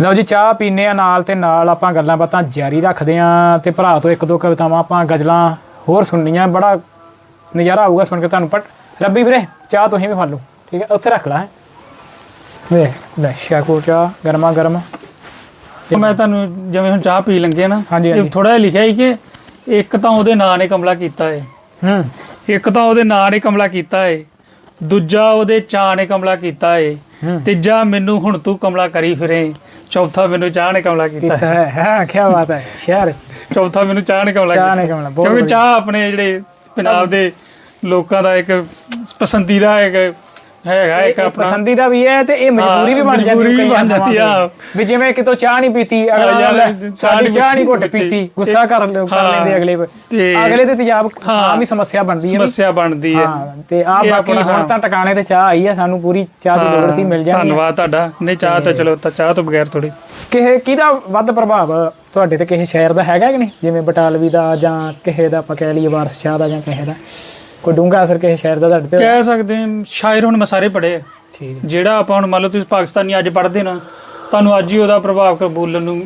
ਲਓ ਜੀ ਚਾਹ ਪੀਨੇ ਆ ਨਾਲ ਤੇ ਨਾਲ ਆਪਾਂ ਗੱਲਾਂ ਬਾਤਾਂ ਜਾਰੀ ਰੱਖਦੇ ਆ ਤੇ ਭਰਾ ਤੋਂ ਇੱਕ ਦੋ ਕਵਿਤਾਵਾਂ ਆਪਾਂ ਗਜ਼ਲਾਂ ਹੋਰ ਸੁਣਨੀਆਂ ਬੜਾ ਨਜ਼ਾਰਾ ਆਊਗਾ ਸੁਣ ਕੇ ਤੁਹਾਨੂੰ ਪਟ ਰੱਬੀ ਵੀਰੇ ਚਾਹ ਤੁਸੀਂ ਵੀ ਫੜ ਲਓ ਠੀਕ ਹੈ ਉੱਥੇ ਰੱਖ ਲੈ ਵੇ ਲੈ ਸ਼ਾਕੋ ਚਾਹ ਗਰਮਾ ਗਰਮ ਮੈਂ ਤੁਹਾਨੂੰ ਜਿਵੇਂ ਹੁਣ ਚਾਹ ਪੀ ਲੰਗੇ ਨਾ ਹਾਂਜੀ, ਹਾਂਜੀ। ਥੋੜਾ ਜਿਹਾ ਲਿਖਿਆ ਹੀ ਕਿ ਇੱਕ ਤਾਂ ਉਹਦੇ ਨਾਂ ਨੇ ਕਮਲਾ ਕੀਤਾ ਏ। ਹੂੰ। ਇੱਕ ਤਾਂ ਉਹਦੇ ਨਾਂ ਨੇ ਕਮਲਾ ਕੀਤਾ ਏ ਦੂਜਾ ਉਹਦੇ ਚਾਹ ਨੇ ਕਮਲਾ ਕੀਤਾ ਏ ਹੂੰ। ਤੀਜਾ ਮੈਨੂੰ ਹੁਣ ਤੂੰ ਕਮਲਾ ਕਰੀ ਫਿਰੇ ਚੌਥਾ ਮੈਨੂੰ ਚਾਹ ਨੇ ਕਮਲਾ ਕੀਤਾ ਕੀਤਾ ਹੈ ਹਾਂ ਕੀ ਬਾਤ ਹੈ ਸ਼ਹਿਰ ਚੌਥਾ ਮੈਨੂੰ ਚਾਹ ਨੇ ਕਮਲਾ ਚਾਹ ਨੇ ਕੀਤਾ ਕਮਲਾ, ਬਹੁਤ ਕਿਉਂਕਿ ਵਧੀਆ। ਚਾਹ ਆਪਣੇ ਜਿਹੜੇ ਪੰਜਾਬ ਦੇ ਲੋਕਾਂ ਦਾ ਇੱਕ ਪਸੰਦੀਦਾ ਇੱਕ ਹੈਗਾ ਇੱਕ ਆਪਣਾ ਪਸੰਦੀਦਾ ਵੀ ਹੈ ਤੇ ਇਹ ਮਜਬੂਰੀ ਵੀ ਹਾਂ, ਬਣ ਜਾਂਦੀ ਕਈਆਂ ਬਣ ਜਾਂਦੀ ਆ। ਵੀ ਜਿਵੇਂ ਕਿਤੋਂ ਚਾਹ ਨਹੀਂ ਪੀਤੀ ਅਗਲਾ ਹਾਂ, ਜਾਂਦਾ ਸਾਡੀ ਚਾਹ ਨਹੀਂ ਘੁੱਟ ਪੀਤੀ। ਗੁੱਸਾ ਕਰ ਕਰ ਹਾਂ, ਲੈਂਦੇ ਅਗਲੇ ਤੇ- ਅਗਲੇ ਤੇ ਤੇਜ਼ਾਬ ਹਾਂ, ਹਾਂ ਵੀ ਸਮੱਸਿਆ ਬਣਦੀ ਹੈ। ਸਮੱਸਿਆ ਬਣਦੀ ਹੈ ਹਾਂ ਤੇ ਆ ਬਾਕੀ ਹੁਣ ਹਾਂ। ਤਾਂ ਟਿਕਾਣੇ ਤੇ ਚਾਹ ਆਈ ਆ ਸਾਨੂੰ ਪੂਰੀ ਚਾਹ ਦੀ ਲੋੜ ਸੀ ਮਿਲ ਜਾਣੀ ਆ। ਧੰਨਵਾਦ ਤੁਹਾਡਾ ਨਹੀਂ ਚਾਹ ਤਾਂ ਚਲੋ ਤਾਂ ਚਾਹ ਤੋਂ ਬਗੈਰ ਥੋੜੀ ਕਿਸੇ ਕਿਹਦਾ ਵੱਧ ਪ੍ਰਭਾਵ ਤੁਹਾਡੇ ਤੇ ਕਿਸੇ ਸ਼ਾਇਰ ਦਾ ਹੈਗਾ ਕਿ ਨਹੀਂ ਜਿਵੇਂ ਬਟਾਲਵੀ ਦਾ ਜਾਂ ਕਿਸੇ ਦਾ ਆਪਾਂ ਕਹਿ ਲਈਏ ਵਾਰਸ ਸ਼ਾਹ ਦਾ ਜਾਂ ਕਿਸੇ ਦਾ ਕੋਈ ਡੂੰਘਾ ਅਸਰ ਕਿਸੇ ਸ਼ਾਇਰ ਦਾ ਤੁਹਾਡੇ ਤੇ? ਕਹਿ ਸਕਦੇ ਹਾਂ ਸ਼ਾਇਰ ਹੁਣ ਮੈਂ ਸਾਰੇ ਪੜ੍ਹੇ ਆ। ਠੀਕ ਹੈ। ਜਿਹੜਾ ਆਪਾਂ ਹੁਣ ਮੰਨ ਲਓ ਤੁਸੀਂ ਪਾਕਿਸਤਾਨੀ ਅੱਜ ਪੜ੍ਹਦੇ ਨਾ ਤੁਹਾਨੂੰ ਅੱਜ ਹੀ ਉਹਦਾ ਪ੍ਰਭਾਵ ਕ ਬੋਲਣ ਨੂੰ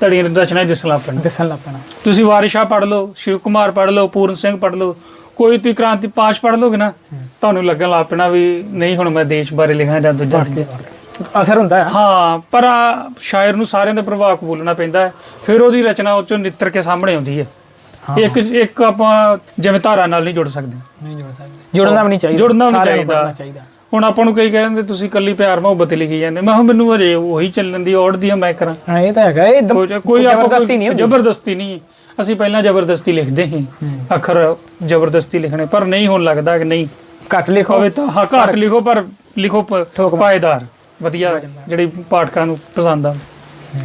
ਤੜੀਆਂ ਰਚਨਾ ਦਿਸਣ ਲੱਗ ਪੈਣਾ। ਦਿਸਣ ਲੱਗ ਪੈਣਾ। ਤੁਸੀਂ ਵਾਰਿਸ ਪੜ੍ਹ ਲਓ ਸ਼ਿਵ ਕੁਮਾਰ ਪੜ੍ਹ ਲਓ ਪੂਰਨ ਸਿੰਘ ਪੜ੍ਹ ਲਓ ਕੋਈ ਤੁਸੀਂ ਕ੍ਰਾਂਤੀ ਪਾਸ਼ ਪੜ੍ਹ ਲੋਗੇ ਨਾ ਤੁਹਾਨੂੰ ਲੱਗਣ ਲੱਗ ਪੈਣਾ ਵੀ ਨਹੀਂ ਹੁਣ ਮੈਂ ਦੇਸ਼ ਬਾਰੇ ਲਿਖਾਂ ਜਾਂ ਦੂਜਾ ਅਸਰ ਹੁੰਦਾ ਹੈ। ਹਾਂ ਪਰ ਆ ਸ਼ਾਇਰ ਨੂੰ ਸਾਰਿਆਂ ਦੇ ਪ੍ਰਭਾਵ ਕਬੂਲਣਾ ਪੈਂਦਾ ਹੈ। ਫਿਰ ਉਹਦੀ ਰਚਨਾ ਉਹ ਚੋਂ ਨਿੱਤਰ ਕੇ ਸਾਹਮਣੇ ਆਉਂਦੀ ਹੈ। ਇੱਕ ਇੱਕ ਆਪਾਂ ਜਿਵੇਂ ਧਾਰਾ ਨਾਲ ਨਹੀਂ ਜੁੜ ਸਕਦੇ। ਨਹੀਂ ਜੁੜ ਸਕਦੇ। ਜੁੜਨਾ ਵੀ ਨਹੀਂ ਚਾਹੀਦਾ। ਜੁੜਨਾ ਵੀ ਸਾਰਿਆਂ ਨੂੰ ਚਾਹੀਦਾ। ਪੜ੍ਹਨਾ ਚਾਹੀਦਾ। ਹੁਣ ਆਪਾਂ ਨੂੰ ਕਈ ਕਹਿੰਦੇ ਤੁਸੀਂ ਕੱਲੀ ਪਿਆਰ ਮੁਹੱਬਤ ਲਿਖੀ ਜਾਂਦੇ। ਮੈਂ ਕਿਹਾ ਮੈਨੂੰ ਅਜੇ ਉਹੀ ਚੱਲਣ ਦੀ ਔੜ ਦੀ ਆ ਮੈਂ ਕਰਾਂ। ਹਾਂ ਇਹ ਤਾਂ ਹੈਗਾ। ਇਹ ਦਮ- ਕੋਈ ਕੋਈ ਆਪਾਂ ਜ਼ਬਰਦਸਤੀ ਨਹੀਂ ਹੁੰਦੀ। ਜ਼ਬਰਦਸਤੀ ਨਹੀਂ। ਅਸੀਂ ਪਹਿਲਾਂ ਜ਼ਬਰਦਸਤੀ ਲਿਖਦੇ ਸੀ। ਅੱਖਰ ਜ਼ਬਰਦਸਤੀ ਲਿਖਣੇ। ਪਰ ਨਹੀਂ ਹੁਣ ਲੱਗਦਾ ਕਿ ਨਹੀਂ। ਘੱਟ ਲਿਖੋ। ਹੋਵੇ ਤਾਂ ਹਾਂ ਘੱਟ ਲਿਖੋ ਪਰ ਲਿਖੋ ਪ- ਠੋਕ ਮਾਰ। ਪਾਏਦਾਰ। ਵਧੀਆ ਜਿਹੜੀ ਪਾਠਕਾਂ ਨੂੰ ਪਸੰਦ ਆ।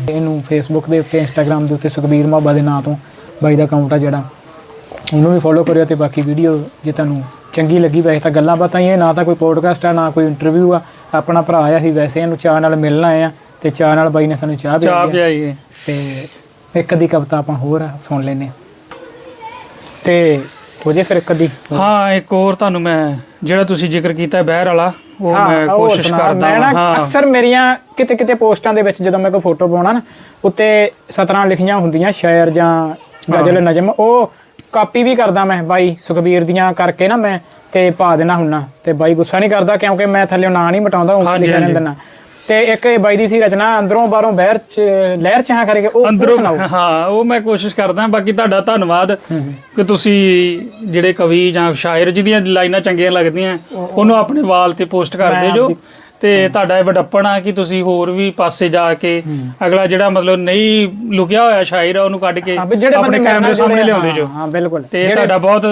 ਇਹਨੂੰ ਫੇਸਬੁੱਕ ਦੇ ਉੱਤੇ ਇੰਸਟਾਗ੍ਰam ਦੇ ਉੱਤੇ ਸੁਖਬੀਰ ਮਾਬਾ ਦੇ ਨਾਂ ਤੋਂ ਬਾਈ ਦਾ ਅਕਾਊਂਟ ਆ ਜਿਹੜਾ। ਉਹਨੂੰ ਵੀ ਫੋਲੋ ਕਰਿਓ ਤੇ ਬਾਕੀ ਵੀਡੀਓ ਜੇ ਤੁਹਾਨੂੰ ਚੰਗੀ ਲੱਗੀ ਵੈਸੇ ਤਾਂ ਗੱਲਾਂ ਬਾਤਾਂ ਹੀ ਇਹ ਨਾ ਤਾਂ ਕੋਈ ਪੋਡਕਾਸਟ ਆ ਨਾ ਕੋਈ ਇੰਟਰਵਿਊ ਆ। ਆਪਣਾ ਭਰਾ ਆ ਅਸੀਂ ਵੈਸੇ ਇਹਨੂੰ ਚਾਹ ਨਾਲ ਮਿਲਣ ਆਏ ਆ ਤੇ ਚਾਹ ਨਾਲ ਬਾਈ ਨੇ ਸਾਨੂੰ ਚਾਹ ਚਾਹ ਪਿਆਈ। ਪਿਆਈਏ ਤੇ ਇੱਕ ਅੱਧੀ ਕਵਿਤਾ ਆਪਾਂ ਹੋਰ ਸੁਣ ਲੈਨੇ ਤੇ ਹੋ ਜੇ ਫਿਰ ਇੱਕ ਅੱਧੀ ਹਾਂ ਇੱਕ ਹੋਰ ਤੁਹਾਨੂੰ ਮੈਂ ਜਿਹੜਾ ਤੁਸੀਂ ਜ਼ਿਕਰ ਕੀਤਾ ਬਹਿਰ ਵਾਲਾ ਉਹ ਹਾਂ, ਮੈਂ ਕੋਸ਼ਿਸ਼। ਕਰਦਾ ਹਾਂ। ਅਕਸਰ ਮੇਰੀਆਂ ਕਿਤੇ ਕਿਤੇ ਪੋਸਟਾਂ ਦੇ ਵਿੱਚ ਜਦੋਂ ਮੈਂ ਕੋਈ ਫੋਟੋ ਪਾਉਣਾ ਨਾ ਉੱਤੇ ਸਤਰਾਂ ਲਿਖੀਆਂ ਹੁੰਦੀਆਂ ਸ਼ਾਇਰ ਜਾਂ ਗਜ਼ਲ ਨਜਮ ਉਹ ਕਾਪੀ ਵੀ ਕਰਦਾ ਮੈਂ ਬਾਈ ਸੁਖਬੀਰ ਦੀਆਂ ਕਰਕੇ ਨਾ ਮੈਂ ਤੇ ਪਾ ਦੇਣਾ ਹੁੰਨਾ। ਤੇ ਬਾਈ ਗੁੱਸਾ ਨਹੀਂ ਕਰਦਾ ਕਿਉਂਕਿ ਮੈਂ ਥੱਲੇ ਨਾਂ ਨਹੀਂ ਮਟਾਉਂਦਾ ਉਹ ਲਿਖਿਆ ਹਾਂਜੀ। ਰਹਿੰਦਾ ਤੇ ਇੱਕ ਇਹ ਬਾਈ ਦੀ ਸੀ ਰਚਨਾ ਅੰਦਰੋਂ ਬਾਹਰੋਂ ਬਹਿਰ ਚ ਲਹਿਰ ਚਾਹ ਕਰਕੇ ਉਹ ਅੰਦਰੋਂ ਹਾਂ ਉਹ ਮੈਂ ਕੋਸ਼ਿਸ਼ ਕਰਦਾ ਬਾਕੀ ਤੁਹਾਡਾ ਧੰਨਵਾਦ ਕਿ ਤੁਸੀਂ ਜਿਹੜੇ ਕਵੀ ਜਾਂ ਸ਼ਾਇਰ ਜਿਹਦੀਆਂ ਲਾਈਨਾਂ ਚੰਗੀਆਂ ਲੱਗਦੀਆਂ ਉਹਨੂੰ ਆਪਣੇ ਵਾਲ ਤੇ ਪੋਸਟ ਕਰਦੇ ਜੋ। ਤੇ ਤੁਹਾਡਾ ਇਹ ਵਡੱਪਣ ਆ ਕਿ ਤੁਸੀਂ ਹੋਰ ਵੀ ਪਾਸੇ ਜਾ ਕੇ ਅਗਲਾ ਜਿਹੜਾ ਮਤਲਬ ਨਹੀਂ ਲੁਕਿਆ ਹੋਇਆ ਸ਼ਾਇਰ ਆ ਉਹਨੂੰ ਕੱਢ ਕੇ ਆਪਣੇ ਕੈਮਰੇ ਸਾਹਮਣੇ ਲਿਆਉਂਦੇ ਜੋ। ਹਾਂ, ਬਿਲਕੁਲ। ਤੇ ਤੁਹਾਡਾ ਬਹੁਤ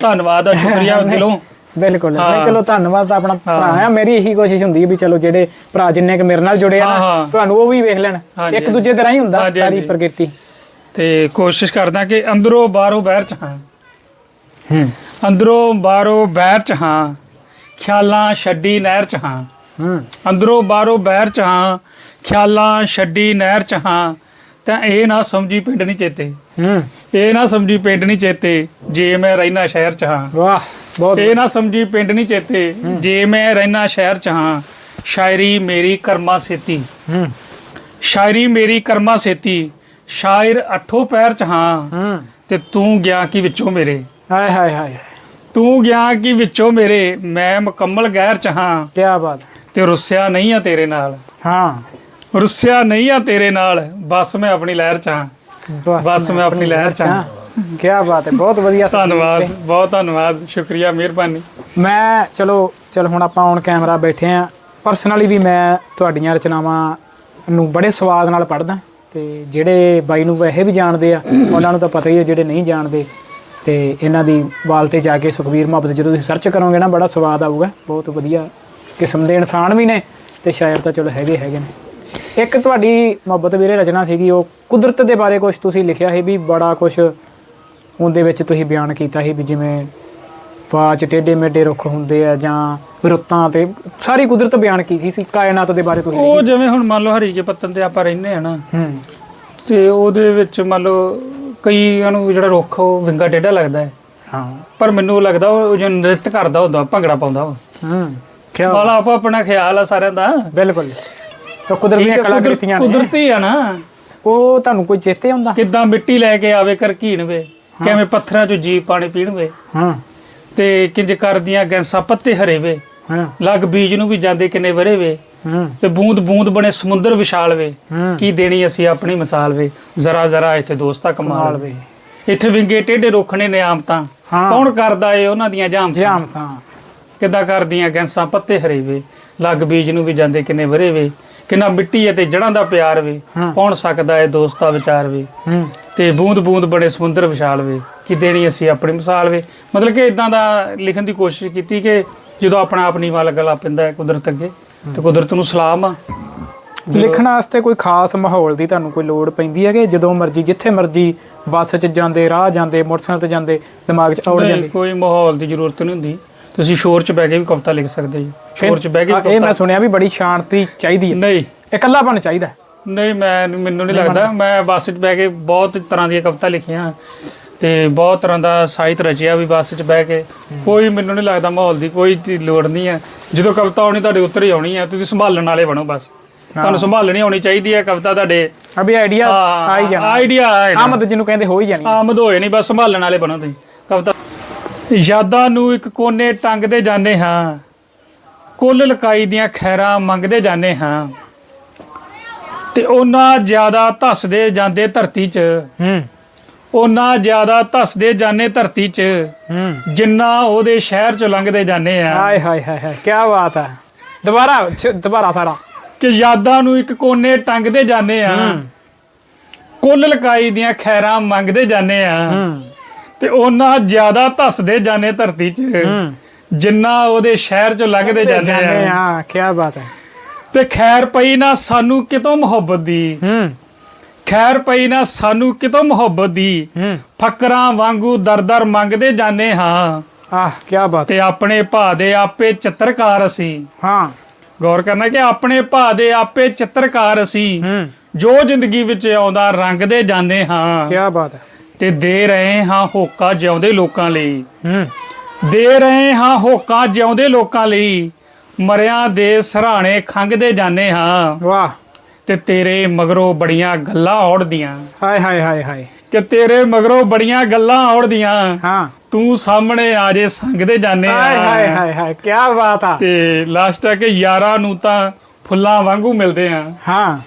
ਧੰਨਵਾਦ ਆ ਸ਼ੁਕਰੀਆ ਦਿਲੋਂ। ਬਿਲਕੁਲ। ਨਹੀਂ ਚਲੋ ਧੰਨਵਾਦ ਆਪਣਾ ਭਰਾ ਆ। ਮੇਰੀ ਇਹੀ ਕੋਸ਼ਿਸ਼ ਹੁੰਦੀ ਹੈ ਵੀ ਚਲੋ ਜਿਹੜੇ ਭਰਾ ਜਿੰਨੇ ਕਿ ਮੇਰੇ ਨਾਲ ਜੁੜੇ ਆ ਨਾ। ਤੁਹਾਨੂੰ ਉਹ ਵੀ ਵੇਖ ਲੈਣ। ਇੱਕ ਦੂਜੇ ਦੇ ਰਾਹੀਂ ਹੁੰਦਾ ਸਾਰੀ। ਪ੍ਰਕਿਰਤੀ। ਤੇ ਕੋਸ਼ਿਸ਼ ਕਰਦਾ ਕਿ ਅੰਦਰੋਂ ਬਾਹਰੋਂ ਬਾਹਰ ਚ ਹਾਂ। ਹੂੰ। ਅੰਦਰੋਂ ਬਾਹਰੋਂ ਬਾਹਰ ਚ ਹਾਂ। ਖਿਆਲਾਂ ਛੱਡੀ ਨਹਿਰ ਚ ਹਾਂ। ਹੂੰ। ਅੰਦਰੋਂ ਬਾਹਰੋਂ ਬਾਹਰ ਚ ਹਾਂ ਖਿਆਲਾਂ ਛੱਡੀ ਨਹਿਰ ਚ ਹਾਂ ਤਾਂ ਇਹ ਨਾ ਸਮਝੀ ਪਿੰਡ ਨਹੀਂ ਚੇਤੇ। ਹੂੰ। ਇਹ ਨਾ ਸਮਝੀ ਪਿੰਡ ਨਹੀਂ ਚੇਤੇ ਜੇ ਮੈਂ ਰਹਿਣਾ ਸ਼ਹਿਰ ਚ ਹਾਂ। ਵਾਹ ਬਹੁਤ ਇਹ ਨਾ ਸਮਝੀ ਪਿੰਡ ਨਹੀਂ ਚੇਤੇ ਜੇ ਮੈਂ ਰਹਿਣਾ ਸ਼ਹਿਰ ਚ ਹਾਂ ਸ਼ਾਇਰੀ ਮੇਰੀ ਕਰਮਾ ਸੇਤੀ। ਹੂੰ। ਸ਼ਾਇਰੀ ਮੇਰੀ ਕਰਮਾ ਸੇਤੀ ਸ਼ਾਇਰ ਅਠੋ ਪੈਰ ਚ ਹਾਂ ਹੂੰ। ਤੇ ਤੂੰ ਗਿਆ ਕੀ ਵਿੱਚੋਂ ਮੇਰੇ? ਹਾਏ ਹਾਏ ਹਾਏ। ਤੂੰ ਗਿਆ ਕੀ ਵਿੱਚੋਂ ਮੇਰੇ? ਮੈਂ ਮੁਕੰਮਲ ਗੈਰ ਚ ਹਾਂ। ਕੀ ਬਾਤ ਤੇ ਰੁੱਸਿਆ ਨਹੀਂ ਆ ਤੇਰੇ ਨਾਲ। ਹਾਂ। ਰੁੱਸਿਆ ਨਹੀਂ ਆ ਤੇਰੇ ਨਾਲ ਬਸ ਮੈਂ ਆਪਣੀ ਲਹਿਰ ਚ ਹਾਂ। ਬਸ ਬਸ ਮੈਂ ਆਪਣੀ ਲਹਿਰ ਚ ਹਾਂ। ਕੀ ਬਾਤ ਹੈ ਬਹੁਤ ਵਧੀਆ ਧੰਨਵਾਦ ਬਹੁਤ ਧੰਨਵਾਦ ਸ਼ੁਕਰੀਆ ਮਿਹਰਬਾਨੀ। ਮੈਂ ਚਲੋ ਚਲ ਹੁਣ ਆਪਾਂ ਔਨ ਕੈਮਰਾ ਬੈਠੇ ਆ ਪਰਸਨਲੀ ਵੀ ਮੈਂ ਤੁਹਾਡੀਆਂ ਰਚਨਾਵਾਂ ਨੂੰ ਬੜੇ ਸਵਾਦ ਨਾਲ ਪੜ੍ਹਦਾ। ਤੇ ਜਿਹੜੇ ਬਾਈ ਨੂੰ ਵੈਸੇ ਵੀ ਜਾਣਦੇ ਆ ਉਹਨਾਂ ਨੂੰ ਤਾਂ ਪਤਾ ਹੀ ਹੈ ਜਿਹੜੇ ਨਹੀਂ ਜਾਣਦੇ। ਤੇ ਇਹਨਾਂ ਦੀ ਵਾਲ ਤੇ ਜਾ ਕੇ ਸੁਖਵੀਰ ਮੁਹੱਬਤ ਜਦੋਂ ਤੁਸੀਂ ਸਰਚ ਕਰੋਗੇ ਨਾ ਬੜਾ ਸਵਾਦ ਆਊਗਾ। ਬਹੁਤ ਵਧੀਆ ਕਿਸਮ ਦੇ ਇਨਸਾਨ ਵੀ ਨੇ ਤੇ ਸ਼ਾਇਰ ਤਾਂ ਚਲੋ ਹੈਗੇ ਹੈਗੇ ਨੇ। ਇੱਕ ਤੁਹਾਡੀ ਮੁਹੱਬਤ ਵੀਰੇ ਰਚਨਾ ਸੀਗੀ ਉਹ ਕੁਦਰਤ ਦੇ ਬਾਰੇ ਕੁਝ ਤੁਸੀਂ ਲਿਖਿਆ ਸੀ ਵੀ ਬੜਾ ਕੁਝ ਉਹਦੇ ਵਿੱਚ ਤੁਸੀਂ ਬਿਆਨ ਕੀਤਾ ਸੀ ਵੀ ਜਿਵੇਂ ਬਾਚ ਟੇਡੇ ਮੇਡੇ ਰੁੱਖ ਹੁੰਦੇ ਆ ਜਾਂ ਰੁੱਤਾਂ ਤੇ ਸਾਰੀ ਕੁਦਰਤ ਬਿਆਨ ਕੀਤੀ ਸੀ ਕਾਇਨਾਤ ਦੇ ਬਾਰੇ ਤੁਸੀਂ ਉਹ ਜਿਵੇਂ ਹੁਣ ਮੰਨ ਲਓ ਹਰੀਕੇ ਪੱਤਨ ਤੇ ਆਪਾਂ ਰਹਿੰਦੇ ਆ ਨਾ ਹੂੰ। ਤੇ ਉਹਦੇ ਵਿੱਚ ਮੰਨ ਲਓ ਕਈਆਂ ਨੂੰ ਜਿਹੜਾ ਰੁੱਖ ਉਹ ਵਿੰਗਾ ਟੇਢਾ ਲੱਗਦਾ ਹੈ। ਹਾਂ। ਪਰ ਮੈਨੂੰ ਲੱਗਦਾ ਉਹ ਜੋ ਨ੍ਰਿਤ ਕਰਦਾ ਹੁੰਦਾ ਭੰਗੜਾ ਪਾਉਂਦਾ ਉਹ ਹੂੰ। ਕਿਆ ਵਾਲਾ ਆਪੋ ਆਪਣਾ ਖਿਆਲ ਆ ਸਾਰਿਆਂ ਦਾ। ਬਿਲਕੁਲ। ਤਾਂ ਕੁਦਰਤੀਆਂ ਠੀਕ ਹੈ, ਕੁਦਰ- ਕਲਾਕ੍ਰਿਤੀਆਂ ਨੇ। ਕੁਦਰਤੀ ਆ ਨਾ। ਉਹ ਤੁਹਾਨੂੰ ਕੋਈ ਚੇਤੇ ਆਉਂਦਾ? ਕਿੱਦਾਂ ਮਿੱਟੀ ਲੈ ਕੇ ਆਵੇ ਕਰਕੀਣ ਵੇ ਕਿਵੇਂ ਪੱਥਰਾਂ ਚੋਂ ਜੀ ਪਾਣੀ ਪੀਣ ਵੇ ਹਾਂ। ਤੇ ਕਿੰਜ ਕਰਦੀਆਂ ਗੈਂਸਾਂ ਪੱਤੇ ਹਰੇ ਵੇ ਹਾਂ। ਲੱਗ ਬੀਜ ਨੂੰ ਵੀ ਜਾਂਦੇ ਕਿੰਨੇ ਵਰੇ ਵੇ ਹੂੰ। ਤੇ ਬੂੰਦ ਬੂੰਦ ਬਣੇ ਸਮੁੰਦਰ ਵਿਸ਼ਾਲ ਵੇ ਹੂੰ। ਕੀ ਦੇਣੀ ਅਸੀਂ ਆਪਣੀ ਮਿਸਾਲ ਵੇ ਜ਼ਰਾ ਜ਼ਰਾ ਇੱਥੇ ਦੋਸਤਾ ਕਮਾਲ। ਕਮਾਲ ਵੇ ਇੱਥੇ ਵਿੰਗੇ ਟੇਢੇ ਰੁੱਖ ਨੇ ਨਿਆਮਤਾਂ ਹਾਂ। ਕੌਣ ਕਰਦਾ ਏ ਉਹਨਾਂ ਦੀਆਂ ਜਾਮਤਾਂ ਜਾਮ ਤਾਂ। ਕਿੱਦਾਂ ਕਰਦੀਆਂ ਗੈਂਸਾਂ ਪੱਤੇ ਹਰੇ ਵੇ ਲੱਗ ਬੀਜ ਨੂੰ ਵੀ ਜਾਂਦੇ ਕਿੰਨੇ ਵਰੇ ਵੇ ਕਿੰਨਾ ਮਿੱਟੀ ਅਤੇ ਜੜਾਂ ਦਾ ਪਿਆਰ ਵੇ ਹਾਂ। ਕੌਣ ਸਕਦਾ ਏ ਦੋਸਤਾ ਵਿਚਾਰ ਵੇ? ਹੂੰ। ਤੇ ਬੂੰਦ ਬੂੰਦ ਬੜੇ ਸਮੁੰਦਰ ਵਿਸ਼ਾਲ ਵੇ ਕਿ ਦੇਣੀ ਅਸੀਂ ਆਪਣੀ ਮਿਸਾਲ ਵੇ? ਮਤਲਬ ਕਿ ਇਦਾਂ ਦਾ ਲਿਖਣ ਦੀ ਕੋਸ਼ਿਸ਼ ਕੀਤੀ ਕਿ ਜਦੋਂ ਆਪਣਾ ਆਪ ਨੀਵਾ ਲੱਗਲਾ ਪੈਂਦਾ ਹੈ ਕੁਦਰਤ ਅੱਗੇ ਤੇ ਕੁਦਰਤ ਨੂੰ ਸਲਾਮ ਆ ਲਿਖਣ ਵਾਸਤੇ ਕੋਈ ਖਾਸ ਮਾਹੌਲ ਦੀ ਤੁਹਾਨੂੰ ਕੋਈ ਲੋੜ ਪੈਂਦੀ ਹੈ ਕਿ ਜਦੋਂ ਮਰਜ਼ੀ ਜਿੱਥੇ ਮਰਜ਼ੀ ਬੱਸ 'ਚ ਜਾਂਦੇ ਰਾਹ ਜਾਂਦੇ ਮੋਟਰਸਾਈਕਲ ਤੇ ਜਾਂਦੇ ਦਿਮਾਗ 'ਚ ਨਹੀਂ, ਜਾਂਦੀ। ਕੋਈ ਮਾਹੌਲ ਦੀ ਜ਼ਰੂਰਤ ਨਹੀਂ ਹੁੰਦੀ। ਤੁਸੀਂ ਸ਼ੋਰ 'ਚ ਬਹਿ ਕੇ ਵੀ ਕਵਿਤਾ ਲਿਖ ਸਕਦੇ ਜੀ। ਸ਼ੋਰ 'ਚ ਬਹਿ ਕੇ ਹਾਂ, ਇਹ ਮੈਂ ਸੁਣਿਆ ਵੀ ਬੜੀ ਸ਼ਾਂਤੀ ਚਾਹੀਦੀ ਹੈ। ਨਹੀਂ। ਇਕੱਲਾਪਨ ਚਾਹੀਦਾ ਨਹੀਂ ਮੈਂ ਮੈਨੂੰ ਨਹੀਂ ਲੱਗਦਾ। ਮੈਂ ਬੱਸ 'ਚ ਬਹਿ ਕੇ ਬਹੁਤ ਤਰ੍ਹਾਂ ਦੀਆਂ ਕਵਿਤਾ ਲਿਖੀਆਂ। ਤੇ ਬਹੁਤ ਤਰ੍ਹਾਂ ਦਾ ਸਾਹਿਤ ਰਚਿਆ ਵੀ ਬੱਸ 'ਚ ਬਹਿ ਕੇ। ਕੋਈ ਮੈਨੂੰ ਨਹੀਂ ਲੱਗਦਾ ਮਾਹੌਲ ਦੀ ਕੋਈ ਚੀਜ਼ ਲੋੜ ਨਹੀਂ ਹੈ। ਜਦੋਂ ਕਵਿਤਾ ਆਉਣੀ ਤੁਹਾਡੇ ਉੱਤਰ ਹੀ ਆਉਣੀ ਹੈ। ਤੁਸੀਂ ਸੰਭਾਲਣ ਵਾਲੇ ਬਣੋ ਬਸ। ਤੁਹਾਨੂੰ ਸੰਭਾਲਣੀ ਆਉਣੀ ਚਾਹੀਦੀ ਹੈ ਕਵਿਤਾ ਤੁਹਾਡੇ। ਅਭੀ ਆਈਡੀਆ ਆ ਹੀ ਜਾਣਾ। ਆਈਡੀਆ। ਆਮਦ ਜਿਹਨੂੰ ਕਹਿੰਦੇ ਹੋ ਹੀ ਜਾਣੀ। ਆਮਦ ਹੋਏ ਨਹੀਂ ਬਸ ਸੰਭਾਲਣ ਵਾਲੇ ਬਣੋ ਤੁਸੀਂ। ਕਵਿਤਾ ਯਾਦਾਂ ਨੂੰ ਇੱਕ ਕੋਨੇ ਟੰਗਦੇ ਜਾਂਦੇ ਹਾਂ। ਕੁੱਲ ਲਕਾਈ ਦੀਆਂ ਖੈਰਾਂ ਮੰਗਦੇ ਜਾਂਦੇ ਹਾਂ। ਤੇ ਉਹਨਾਂ ਜ਼ਿਆਦਾ ਧੱਸਦੇ ਜਾਂਦੇ ਧਰਤੀ 'ਚ। ਹੂੰ। ਉਹਨਾਂ ਜ਼ਿਆਦਾ ਧੱਸਦੇ ਜਾਂਦੇ ਧਰਤੀ 'ਚ। ਹੂੰ। ਜਿੰਨਾ ਉਹਦੇ ਸ਼ਹਿਰ 'ਚ ਲੰਘਦੇ ਜਾਂਦੇ ਆ ਹਾਏ ਹਾਏ ਹਾਏ ਹਾਏ ਕੀ ਬਾਤ ਹੈ। ਦੁਬਾਰਾ ਛ- ਦੁਬਾਰਾ ਸਾਰਾ ਕਿ ਯਾਦਾਂ ਨੂੰ ਇੱਕ ਕੋਨੇ ਟੰਗਦੇ ਜਾਂਦੇ ਆ ਕੁੱਲ ਲਕਾਈ ਦੀਆਂ ਖੈਰਾਂ ਮੰਗਦੇ ਜਾਂਦੇ ਆ ਹੂੰ। ਤੇ ਉਹਨਾਂ ਜ਼ਿਆਦਾ ਧੱਸਦੇ ਜਾਂਦੇ ਧਰਤੀ 'ਚ। ਹੂੰ। ਜਿੰਨਾ ਉਹਦੇ ਸ਼ਹਿਰ 'ਚ ਲੰਘਦੇ ਜਾਂਦੇ ਜਾਣੇ ਆ। ਆ ਕੀ ਬਾਤ ਹੈ। ਤੇ ਖੈਰ ਪਈ ਨਾ ਸਾਨੂੰ ਕਿਤੋਂ ਮੁਹੱਬਤ ਦੀ। ਹੂੰ। ਖੈਰ ਪਈ ਨਾ ਸਾਨੂੰ ਕਿਤੋਂ ਮੁਹੱਬਤ ਦੀ। ਹੂੰ। ਫਕਰਾਂ ਵਾਂਗੂ ਦਰ-ਦਰ ਮੰਗਦੇ ਜਾਂਦੇ ਹਾਂ। ਆਹ ਕੀ ਬਾਤ। ਤੇ ਆਪਣੇ ਭਾ ਦੇ ਆਪੇ ਚਿੱਤਰਕਾਰ ਅਸੀਂ। ਹਾਂ। ਗੌਰ ਕਰਨਾ ਕਿ ਆਪਣੇ ਭਾ ਦੇ ਆਪੇ ਚਿੱਤਰਕਾਰ ਅਸੀਂ। ਹੂੰ। ਜੋ ਜ਼ਿੰਦਗੀ ਵਿੱਚ ਆਉਂਦਾ ਰੰਗਦੇ ਜਾਂਦੇ ਹਾਂ। ਕੀ ਬਾਤ ਹੈ। ਤੇ ਦੇ ਰਹੇ ਹਾਂ ਹੋਕਾ ਜਿਉਂਦੇ ਲੋਕਾਂ ਲਈ। ਹੂੰ। ਦੇ ਰਹੇ ਹਾਂ ਹੋਕਾ ਜਿਉਂਦੇ ਲੋਕਾਂ ਲਈ। ਮਰਿਆਂ ਦੇ ਸਰਾਣੇ ਖੰਗਦੇ ਜਾਂਦੇ ਹਾਂ। ਵਾਹ। ਤੇ ਤੇਰੇ ਮਗਰੋਂ ਬੜੀਆਂ ਗੱਲਾਂ ਔੜਦੀਆਂ। ਹਾਏ ਹਾਏ ਹਾਏ ਹਾਏ। ਕਿ ਤੇਰੇ ਮਗਰੋਂ ਬੜੀਆਂ ਗੱਲਾਂ ਔੜਦੀਆਂ। ਹਾਂ। ਤੂੰ ਸਾਹਮਣੇ ਆ ਜੇ ਸੰਗਦੇ ਜਾਂਦੇ ਹਾਏ ਹਾਏ ਆ ਹਾਏ ਹਾਏ ਕੀ ਬਾਤ ਆ। ਤੇ ਲਾਸਟ ਆ ਕਿ ਯਾਰਾਂ ਨੂੰ ਤਾਂ ਫੁੱਲਾਂ ਵਾਂਗੂ ਮਿਲਦੇ ਆ। ਹਾਂ।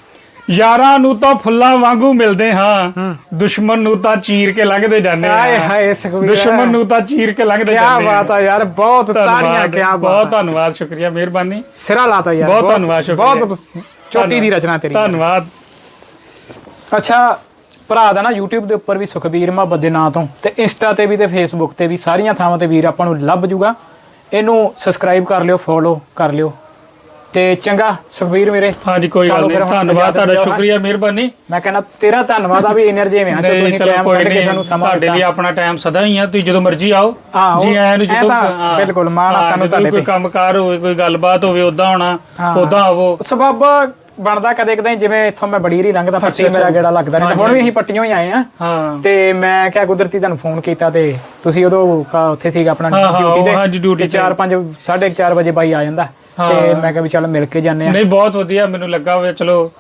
ਯਾਰਾਂ ਨੂੰ ਤਾਂ ਫੁੱਲਾਂ ਵਾਂਗੂ ਮਿਲਦੇ ਹਾਂ। ਹੂੰ। ਦੁਸ਼ਮਣ ਨੂੰ ਤਾਂ ਚੀਰ ਕੇ ਲੰਘਦੇ ਜਾਂਦੇ ਹਾਏ ਆ ਹਾਏ ਸੁਖਵੀਰ। ਦੁਸ਼ਮਣ ਨੂੰ ਤਾਂ ਚੀਰ ਕੇ ਲੰਘਦੇ ਕੀ ਜਾਂਦੇ ਬਾਤ ਆ ਯਾਰ ਬਹੁਤ ਧੰਨਵਾਦ ਕੀ ਬਹੁਤ ਬਾਤ ਆ। ਧੰਨਵਾਦ ਸ਼ੁਕਰੀਆ ਮਿਹਰਬਾਨੀ। ਸਿਰਾ ਲਾਤਾ ਯਾਰ ਬਹੁਤ ਧੰਨਵਾਦ, ਸ਼ੁਕਰੀਆ। ਬਹੁਤ ਚੋਟੀ ਦੀ ਰਚਨਾ ਤੇਰੀ। ਧੰਨਵਾਦ। ਅੱਛਾ ਭਰਾ ਦਾ ਨਾ YouTube ਦੇ ਉੱਪਰ ਵੀ ਸੁਖਬੀਰ ਮੁਹੱਬਤ ਦੇ ਨਾਂ ਤੋਂ। ਤੇ ਇੰਸਟਾ ਤੇ ਵੀ ਤੇ ਫੇਸਬੁੱਕ ਤੇ ਵੀ ਸਾਰੀਆਂ ਥਾਵਾਂ ਤੇ ਵੀਰ ਆਪਾਂ ਨੂੰ ਲੱਭ ਜੂਗਾ। ਇਹਨੂੰ ਸਬਸਕ੍ਰਾਈਬ ਕਰ ਲਿਓ ਫੋਲੋ ਕਰ ਲਿਓ। ਤੇ ਚੰਗਾ ਸੁਖਬੀਰ ਮੇਰੇ ਹਾਂਜੀ ਕੋਈ ਗੱਲ ਨਹੀਂ। ਧੰਨਵਾਦ ਤੁਹਾਡਾ ਸ਼ੁਕਰੀਆ ਮਿਹਰਬਾਨੀ। ਮੈਂ ਕਹਿੰਦਾ ਤੇਰਾ ਧੰਨਵਾਦ ਆ ਵੀ એનર્ਜੀ ਵਿੱਚ ਚਲੋ ਤੁਸੀਂ ਟਾਈਮ ਕੱਢ ਕੇ ਸਾਨੂੰ ਸਮਾਂ ਤੁਹਾਡੇ ਲਈ ਆਪਣਾ ਟਾਈਮ ਸਦਾ ਹੀ ਆ। ਤੁਸੀਂ ਜਦੋਂ ਮਰਜ਼ੀ ਆਓ। ਜੀ ਆਇਆਂ ਨੂੰ ਜਦੋਂ ਬਿਲਕੁਲ ਮਾਣ ਸਾਨੂੰ ਤੁਹਾਡੇ ਕੋਈ ਕੰਮਕਾਰ ਹੋਵੇ ਕੋਈ ਗੱਲਬਾਤ ਹੋਵੇ ਉਦਾਂ ਆਉਣਾ ਉਦਾਂ ਆਵੋ। ਸਬਬ ਬਣਦਾ ਕਦੇ ਕਦੇ ਜਿਵੇਂ ਇੱਥੋਂ ਮੈਂ ਬੜੀਰੀ ਲੰਘਦਾ ਪੱਟੀ ਮੇਰਾ ਗੇੜਾ ਲੱਗਦਾ ਨਹੀਂ ਹੁਣ ਵੀ ਅਸੀਂ ਪੱਟੀਆਂ ਹੀ ਆਏ ਆ। ਤੇ ਮੈਂ ਕਿਹਾ ਕੁਦਰਤੀ ਤੁਹਾਨੂੰ ਫੋਨ ਕੀਤਾ ਤੇ ਤੁਸੀਂ ਉਦੋਂ ਉੱਥੇ ਸੀਗਾ ਆਪਣਾ ਡਿਊਟੀ ਤੇ। ਹਾਂਜੀ ਡਿਊਟੀ ਤੇ 4 4:30 ਵਜੇ ਬਾਈ ਆ ਜਾਂਦਾ। ਤੇ ਮੈਂ ਕਿਹਾ ਵੀ ਚੱਲ ਮਿਲ ਕੇ ਜਾਂਦੇ ਆ ਨਹੀਂ ਬਹੁਤ ਵਧੀਆ ਮੈਨੂੰ ਲੱਗਾ ਹੋਵੇ ਚਲੋ।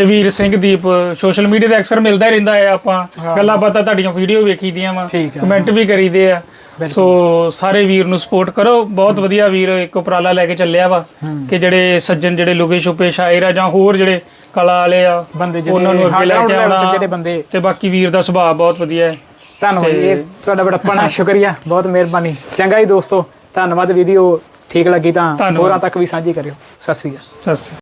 ਇਹ ਵੀਰ ਸਿੰਘ ਦੀਪ ਸੋਸ਼ਲ ਮੀਡੀਆ ਤੇ ਅਕਸਰ ਮਿਲਦਾ ਹੀ ਰਹਿੰਦਾ ਹੈ ਆਪਾਂ। ਗੱਲਾਂ ਬਾਤਾਂ ਤੁਹਾਡੀਆਂ ਵੀਡੀਓ ਵੇਖੀਦੀਆਂ ਵਾ। ਕਮੈਂਟ ਵੀ ਕਰੀਦੇ ਆ। ਸੋ ਸਾਰੇ ਵੀਰ ਨੂੰ ਸਪੋਰਟ ਕਰੋ। ਬਹੁਤ ਵਧੀਆ ਵੀਰ ਇੱਕ ਉਪਰਾਲਾ ਲੈ ਕੇ ਚੱਲਿਆ ਵਾ। ਕਿ ਜਿਹੜੇ ਸੱਜਣ ਜਿਹੜੇ ਲੁਕੇ ਛੁਪੇ ਸ਼ਾਇਰ ਆ ਜਾਂ ਹੋਰ ਜਿਹੜੇ ਕਲਾ ਵਾਲੇ ਆ ਬੰਦੇ ਜਿਹੜੇ ਉਹਨਾਂ ਨੂੰ ਅੱਗੇ ਲੈ ਕੇ ਆਉਣਾ ਜਿਹੜੇ ਬੰਦੇ। ਤੇ ਬਾਕੀ ਵੀਰ ਦਾ ਸੁਭਾਅ ਬਹੁਤ ਵਧੀਆ ਹੈ। ਧੰਨਵਾਦ ਜੀ, ਤੁਹਾਡਾ ਬੜਪਣਾ ਸ਼ੁਕਰੀਆ ਬਹੁਤ ਮਿਹਰਬਾਨੀ। ਚੰਗਾ ਜੀ ਦੋਸਤੋ ਧੰਨਵਾਦ ਵੀਡੀਓ ਠੀਕ ਲੱਗੀ ਤਾਂ। ਹੋਰਾਂ ਤੱਕ ਵੀ ਸਾਂਝੀ ਕਰਿਓ। ਸਤਿ ਸ੍ਰੀ ਅਕਾਲ। ਸਤਿ ਸ਼੍ਰੀ ਅਕਾਲ।